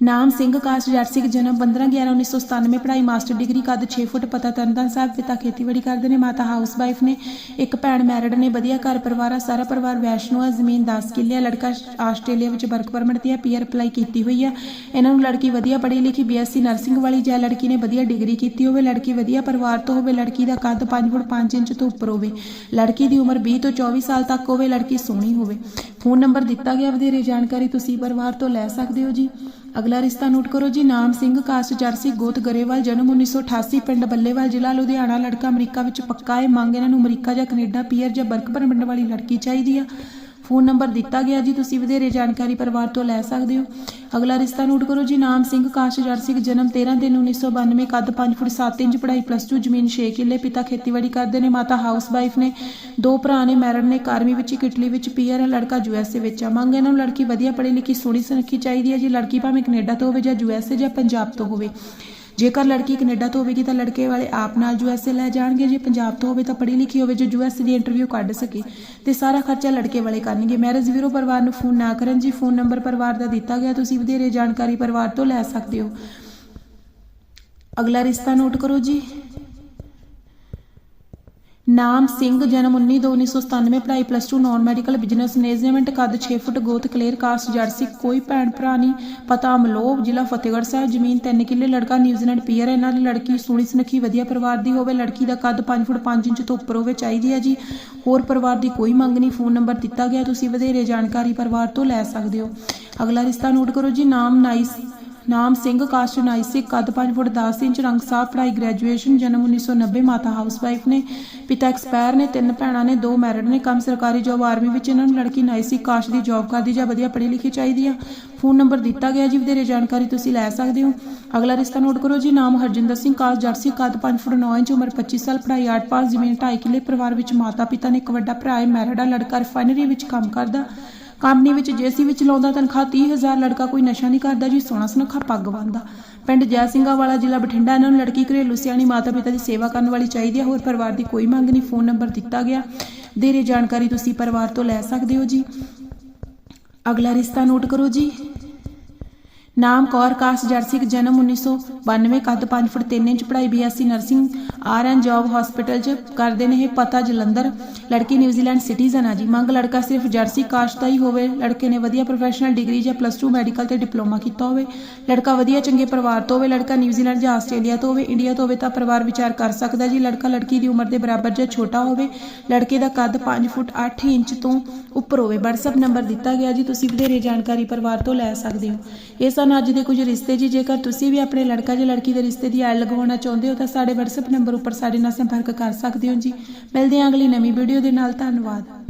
ਨਾਮ ਸਿੰਘ ਕਾਸਟ ਜੱਟ ਸਿੰਘ ਜਨਮ 15 11 1997 ਪੜ੍ਹਾਈ ਮਾਸਟਰ ਡਿਗਰੀ ਕੱਦ 6 ਫੁੱਟ ਪਤਾ ਤਰਨਤਾਰਨ ਸਾਹਿਬ, ਪਿਤਾ ਖੇਤੀਬਾੜੀ ਕਰਦੇ ਨੇ, ਮਾਤਾ ਹਾਊਸ ਵਾਈਫ ਨੇ, ਇੱਕ ਭੈਣ ਮੈਰਿਡ ਨੇ, ਵਧੀਆ ਘਰ ਪਰਿਵਾਰ ਆ, ਸਾਰਾ ਪਰਿਵਾਰ ਵੈਸ਼ਨੂ ਆ, ਜ਼ਮੀਨ 10 ਕਿੱਲੇ ਆ, ਲੜਕਾ ਆਸਟ੍ਰੇਲੀਆ ਵਿੱਚ ਵਰਕ ਪਰਮਿਟ ਤੇ ਆ ਪੀਆਰ ਅਪਲਾਈ ਕੀਤੀ ਹੋਈ ਆ। ਇਹਨਾਂ ਨੂੰ ਲੜਕੀ ਵਧੀਆ ਪੜ੍ਹੀ ਲਿਖੀ ਬੀਐਸਸੀ ਨਰਸਿੰਗ ਵਾਲੀ ਜਾਂ ਲੜਕੀ ਨੇ ਵਧੀਆ ਡਿਗਰੀ ਕੀਤੀ ਹੋਵੇ, ਲੜਕੀ ਵਧੀਆ ਪਰਿਵਾਰ ਤੋਂ ਹੋਵੇ, ਲੜਕੀ ਦਾ ਕੱਦ 5 ਫੁੱਟ 5 ਇੰਚ ਤੋਂ ਉੱਪਰ ਹੋਵੇ, ਲੜਕੀ ਦੀ ਉਮਰ 20 ਤੋਂ 24 ਸਾਲ ਤੱਕ ਹੋਵੇ, ਲੜਕੀ ਸੋਹਣੀ ਹੋਵੇ। ਫੋਨ ਨੰਬਰ ਦਿੱਤਾ ਗਿਆ, ਵਧੇਰੇ ਜਾਣਕਾਰੀ ਤੁਸੀਂ ਪਰਿਵਾਰ ਤੋਂ ਲੈ ਸਕਦੇ ਹੋ ਜੀ। ਅਗਲਾ ਰਿਸ਼ਤਾ ਨੋਟ ਕਰੋ ਜੀ, ਨਾਮ ਸਿੰਘ, ਕਾਸਟ ਜਰਸੀ, ਗੋਤ ਗਰੇਵਾਲ, ਜਨਮ 1988 ਪਿੰਡ ਬੱਲੇਵਾਲ, ਜ਼ਿਲ੍ਹਾ ਲੁਧਿਆਣਾ, ਲੜਕਾ ਅਮਰੀਕਾ ਵਿੱਚ ਪੱਕਾ ਹੈ। ਮੰਗ ਇਹਨਾਂ ਨੂੰ ਅਮਰੀਕਾ ਜਾਂ ਕੈਨੇਡਾ, ਪੀਅਰ ਜਾਂ ਵਰਕ ਪਰਮਿਟ ਵਾਲੀ ਲੜਕੀ ਚਾਹੀਦੀ ਆ। ਫੋਨ ਨੰਬਰ ਦਿੱਤਾ ਗਿਆ ਜੀ, ਤੁਸੀਂ ਵਧੇਰੇ ਜਾਣਕਾਰੀ ਪਰਿਵਾਰ ਤੋਂ ਲੈ ਸਕਦੇ ਹੋ। ਅਗਲਾ ਰਿਸ਼ਤਾ ਨੋਟ ਕਰੋ ਜੀ, ਨਾਮ ਸਿੰਘ, ਕਾਸ਼ ਜਰਸਿਕ ਜਨਮ 13 ਦਿਨ 1992 ਕੱਦ 5 ਫੁੱਟ 7 ਇੰਚ, ਪੜ੍ਹਾਈ ਪਲੱਸ 2 ਜ਼ਮੀਨ 6 ਕਿੱਲੇ, ਪਿਤਾ ਖੇਤੀਬਾੜੀ ਕਰਦੇ ਨੇ, ਮਾਤਾ ਹਾਊਸ ਵਾਈਫ ਨੇ, ਦੋ ਭਰਾ ਨੇ ਮੈਰਿਡ ਨੇ ਕਾਰਮੀ ਵਿੱਚ ਇੱਕ, ਇਟਲੀ ਵਿੱਚ ਪੀਆਰ ਹੈ ਲੜਕਾ ਯੂਐਸਏ ਵਿੱਚ ਆ। ਮੰਗ ਇਹਨਾਂ ਨੂੰ ਲੜਕੀ ਵਧੀਆ ਪੜ੍ਹੀ ਲਿਖੀ, ਸੋਹਣੀ ਸੁਨੱਖੀ ਚਾਹੀਦੀ ਹੈ ਜੀ, ਲੜਕੀ ਭਾਵੇਂ ਕੈਨੇਡਾ ਤੋਂ ਹੋਵੇ ਜਾਂ ਯੂਐਸਏ ਜਾਂ ਪੰਜਾਬ ਤੋਂ ਹੋਵੇ। ਜੇਕਰ ਲੜਕੀ ਕੈਨੇਡਾ ਤੋਂ ਹੋਵੇਗੀ ਤਾਂ ਲੜਕੇ ਵਾਲੇ ਆਪ ਨਾਲ ਯੂਐਸਏ ਲੈ ਜਾਣਗੇ। ਜੇ ਪੰਜਾਬ ਤੋਂ ਹੋਵੇ ਤਾਂ ਪੜ੍ਹੀ ਲਿਖੀ ਹੋਵੇ, ਜੋ ਯੂਐਸਏ ਦੀ ਇੰਟਰਵਿਊ ਕੱਢ ਸਕੇ, ਤੇ ਸਾਰਾ ਖਰਚਾ ਲੜਕੇ ਵਾਲੇ ਕਰਨਗੇ। ਮੈਰਿਜ ਵੀਰੋ ਪਰਿਵਾਰ ਨੂੰ ਫੋਨ ਨਾ ਕਰਨ ਜੀ, ਫੋਨ ਨੰਬਰ ਪਰਿਵਾਰ ਦਾ ਦਿੱਤਾ ਗਿਆ, ਤੁਸੀਂ ਵਧੇਰੇ ਜਾਣਕਾਰੀ ਪਰਿਵਾਰ ਤੋਂ ਲੈ ਸਕਦੇ ਹੋ। ਅਗਲਾ ਰਿਸ਼ਤਾ ਨੋਟ ਕਰੋ ਜੀ। ਨਾਮ ਸਿੰਘ, ਜਨਮ 19 ਦੋ 1997 ਪੜ੍ਹਾਈ plus 2 non medical business management ਕੱਦ 6 ਫੁੱਟ, ਗੋਤ ਕਲੀਅਰ ਕਾਸਟ ਜਰਸੀ, ਕੋਈ ਭੈਣ ਭਰਾ ਨਹੀਂ, ਪਤਾ ਅਮਲੋਹ, ਜ਼ਿਲ੍ਹਾ ਫਤਿਹਗੜ੍ਹ ਸਾਹਿਬ, ਜ਼ਮੀਨ 3 ਕਿੱਲੇ, ਲੜਕਾ ਨਿਊਜ਼ੀਲੈਂਡ ਪੀਅਰ ਹੈ ਇਹਨਾਂ ਦੀ ਲੜਕੀ ਸੋਹਣੀ ਸੁਨੱਖੀ, ਵਧੀਆ ਪਰਿਵਾਰ ਦੀ ਹੋਵੇ, ਲੜਕੀ ਦਾ ਕੱਦ 5 ਫੁੱਟ 5 ਇੰਚ ਤੋਂ ਉੱਪਰ ਹੋਵੇ, ਚਾਹੀਦੀ ਹੈ ਜੀ। ਹੋਰ ਪਰਿਵਾਰ ਦੀ ਕੋਈ ਮੰਗ ਨਹੀਂ, ਫੋਨ ਨੰਬਰ ਦਿੱਤਾ ਗਿਆ, ਤੁਸੀਂ ਵਧੇਰੇ ਜਾਣਕਾਰੀ ਪਰਿਵਾਰ ਤੋਂ ਲੈ ਸਕਦੇ ਹੋ। ਅਗਲਾ ਰਿਸ਼ਤਾ ਨੋਟ ਕਰੋ ਜੀ, ਨਾਮ ਨਾਈਸ ਨਾਮ ਸਿੰਘ ਕਾਸਟ ਨਾਈਸੀ ਕੱਦ 5 ਫੁੱਟ 10 ਇੰਚ, ਰੰਗ ਸਾਫ਼ ਪੜ੍ਹਾਈ ਗ੍ਰੈਜੂਏਸ਼ਨ ਜਨਮ 1990 ਮਾਤਾ ਹਾਊਸਵਾਈਫ ਨੇ, ਪਿਤਾ ਐਕਸਪਾਇਰ ਨੇ, ਤਿੰਨ ਭੈਣਾਂ ਨੇ, ਦੋ ਮੈਰਿਡ ਨੇ, ਕੰਮ ਸਰਕਾਰੀ ਜੋਬ ਆਰਮੀ ਵਿੱਚ ਇਹਨਾਂ ਨੂੰ ਲੜਕੀ ਨਾਈਸੀ ਕਾਸ਼ ਦੀ ਜੋਬ ਕਰਦੀ ਜਾਂ ਵਧੀਆ ਪੜ੍ਹੀ ਲਿਖੀ ਚਾਹੀਦੀ ਆ। ਫੋਨ ਨੰਬਰ ਦਿੱਤਾ ਗਿਆ ਜੀ, ਵਧੇਰੇ ਜਾਣਕਾਰੀ ਤੁਸੀਂ ਲੈ ਸਕਦੇ ਹੋ। ਅਗਲਾ ਰਿਸ਼ਤਾ ਨੋਟ ਕਰੋ ਜੀ, ਨਾਮ ਹਰਜਿੰਦਰ ਸਿੰਘ, ਕਾਸ਼ ਜਰਸੀ, ਕੱਦ 5 ਫੁੱਟ 9 ਇੰਚ, ਉਮਰ 25 ਸਾਲ, ਪੜ੍ਹਾਈ ਆਰਟ ਪਾਸ ਜ਼ਮੀਨ 2.5 ਕਿੱਲੇ, ਪਰਿਵਾਰ ਵਿੱਚ ਮਾਤਾ ਪਿਤਾ ਨੇ ਇੱਕ ਵੱਡਾ ਭਰਾ ਹੈ ਮੈਰਿਡ ਆ, ਲੜਕਾ ਰਿਫਾਈਨਰੀ ਵਿੱਚ ਕੰਮ ਕਰਦਾ। ਕੰਪਨੀ ਵਿੱਚ ਜੇਸੀ ਵਿੱਚ ਲਾਉਂਦਾ ਤਨਖਾਹ 30000 ਲੜਕਾ ਕੋਈ ਨਸ਼ਾ ਨਹੀਂ ਕਰਦਾ ਜੀ, ਸੋਹਣਾ ਸੁਨੱਖਾ ਪੱਗ ਬੰਨਦਾ। ਪਿੰਡ ਜੈ ਸਿੰਘਾ ਵਾਲਾ ਜ਼ਿਲ੍ਹਾ ਬਠਿੰਡਾ ਇਹਨਾਂ ਨੂੰ ਲੜਕੀ ਘਰੇਲੂ ਸਿਆਣੀ ਮਾਤਾ ਪਿਤਾ ਦੀ ਸੇਵਾ ਕਰਨ ਵਾਲੀ ਚਾਹੀਦੀ ਹੈ ਹੋਰ ਪਰਿਵਾਰ ਦੀ ਕੋਈ ਮੰਗ ਨਹੀਂ, ਫੋਨ ਨੰਬਰ ਦਿੱਤਾ ਗਿਆ। ਦੇਰੇ ਜਾਣਕਾਰੀ ਤੁਸੀਂ ਪਰਿਵਾਰ ਤੋਂ ਲੈ ਸਕਦੇ ਹੋ ਜੀ। ਅਗਲਾ ਰਿਸ਼ਤਾ ਨੋਟ ਕਰੋ ਜੀ। ਨਾਮ ਕੌਰ ਕਾਸ ਜਰਸਿਕ ਜਨਮ 1992 ਕੱਦ 5 ਫੁੱਟ 3 ਇੰਚ, ਪੜ੍ਹਾਈ BSc nursing RN job hospital 'ਚ ਕਰਦੇ ਨੇ ਇਹ ਪਤਾ ਜਲੰਧਰ। ਲੜਕੀ ਨਿਊਜ਼ੀਲੈਂਡ ਸਿਟੀਜ਼ਨ ਆ ਜੀ। ਮੰਗ ਲੜਕਾ ਸਿਰਫ ਜਰਸੀ ਕਾਸਟ ਦਾ ਹੀ ਹੋਵੇ। ਲੜਕੇ ਨੇ ਵਧੀਆ ਪ੍ਰੋਫੈਸ਼ਨਲ ਡਿਗਰੀ ਜਾਂ ਪਲੱਸ 2 ਮੈਡੀਕਲ ਤੇ ਡਿਪਲੋਮਾ ਕੀਤਾ ਹੋਵੇ। ਲੜਕਾ ਵਧੀਆ ਚੰਗੇ ਪਰਿਵਾਰ ਤੋਂ ਹੋਵੇ, ਲੜਕਾ ਨਿਊਜ਼ੀਲੈਂਡ ਜਾਂ ਆਸਟ੍ਰੇਲੀਆ ਤੋਂ ਹੋਵੇ ਇੰਡੀਆ ਤੋਂ ਹੋਵੇ ਤਾਂ ਪਰਿਵਾਰ ਵਿਚਾਰ ਕਰ ਸਕਦਾ ਜੀ। ਲੜਕਾ ਲੜਕੀ ਦੀ ਉਮਰ ਦੇ ਬਰਾਬਰ ਜਾਂ ਛੋਟਾ ਹੋਵੇ, ਲੜਕੇ ਦਾ ਕੱਦ 5 ਫੁੱਟ 8 ਇੰਚ ਤੋਂ ਉੱਪਰ ਹੋਵੇ। WhatsApp ਨੰਬਰ ਦਿੱਤਾ ਗਿਆ ਜੀ। ਤੁਸੀਂ ਵਧੇਰੇ ਜਾਣਕਾਰੀ ਪਰਿਵਾਰ ਤੋਂ ਲੈ ਸਕਦੇ ਹੋ। ਇਹ ਸਨ ਅੱਜ ਦੇ ਕੁਝ ਰਿਸ਼ਤੇ ਜੀ, ਜੇਕਰ ਤੁਸੀਂ ਵੀ ਆਪਣੇ ਲੜਕਾ ਜਾਂ ਲੜਕੀ ਦੇ ਰਿਸ਼ਤੇ ਦੀ ਐਡ ਲਗਵਾਉਣਾ ਚਾਹੁੰਦੇ ਹੋ, ਤਾਂ ਸਾਡੇ WhatsApp ਨੰਬਰ ਉੱਪਰ ਸਾਡੇ ਨਾਲ ਸੰਪਰਕ ਕਰ ਸਕਦੇ ਹੋ ਜੀ। ਮਿਲਦੇ ਹਾਂ ਅਗਲੀ ਨਵੀਂ ਵੀਡੀਓ ਦੇ ਨਾਲ। ਧੰਨਵਾਦ।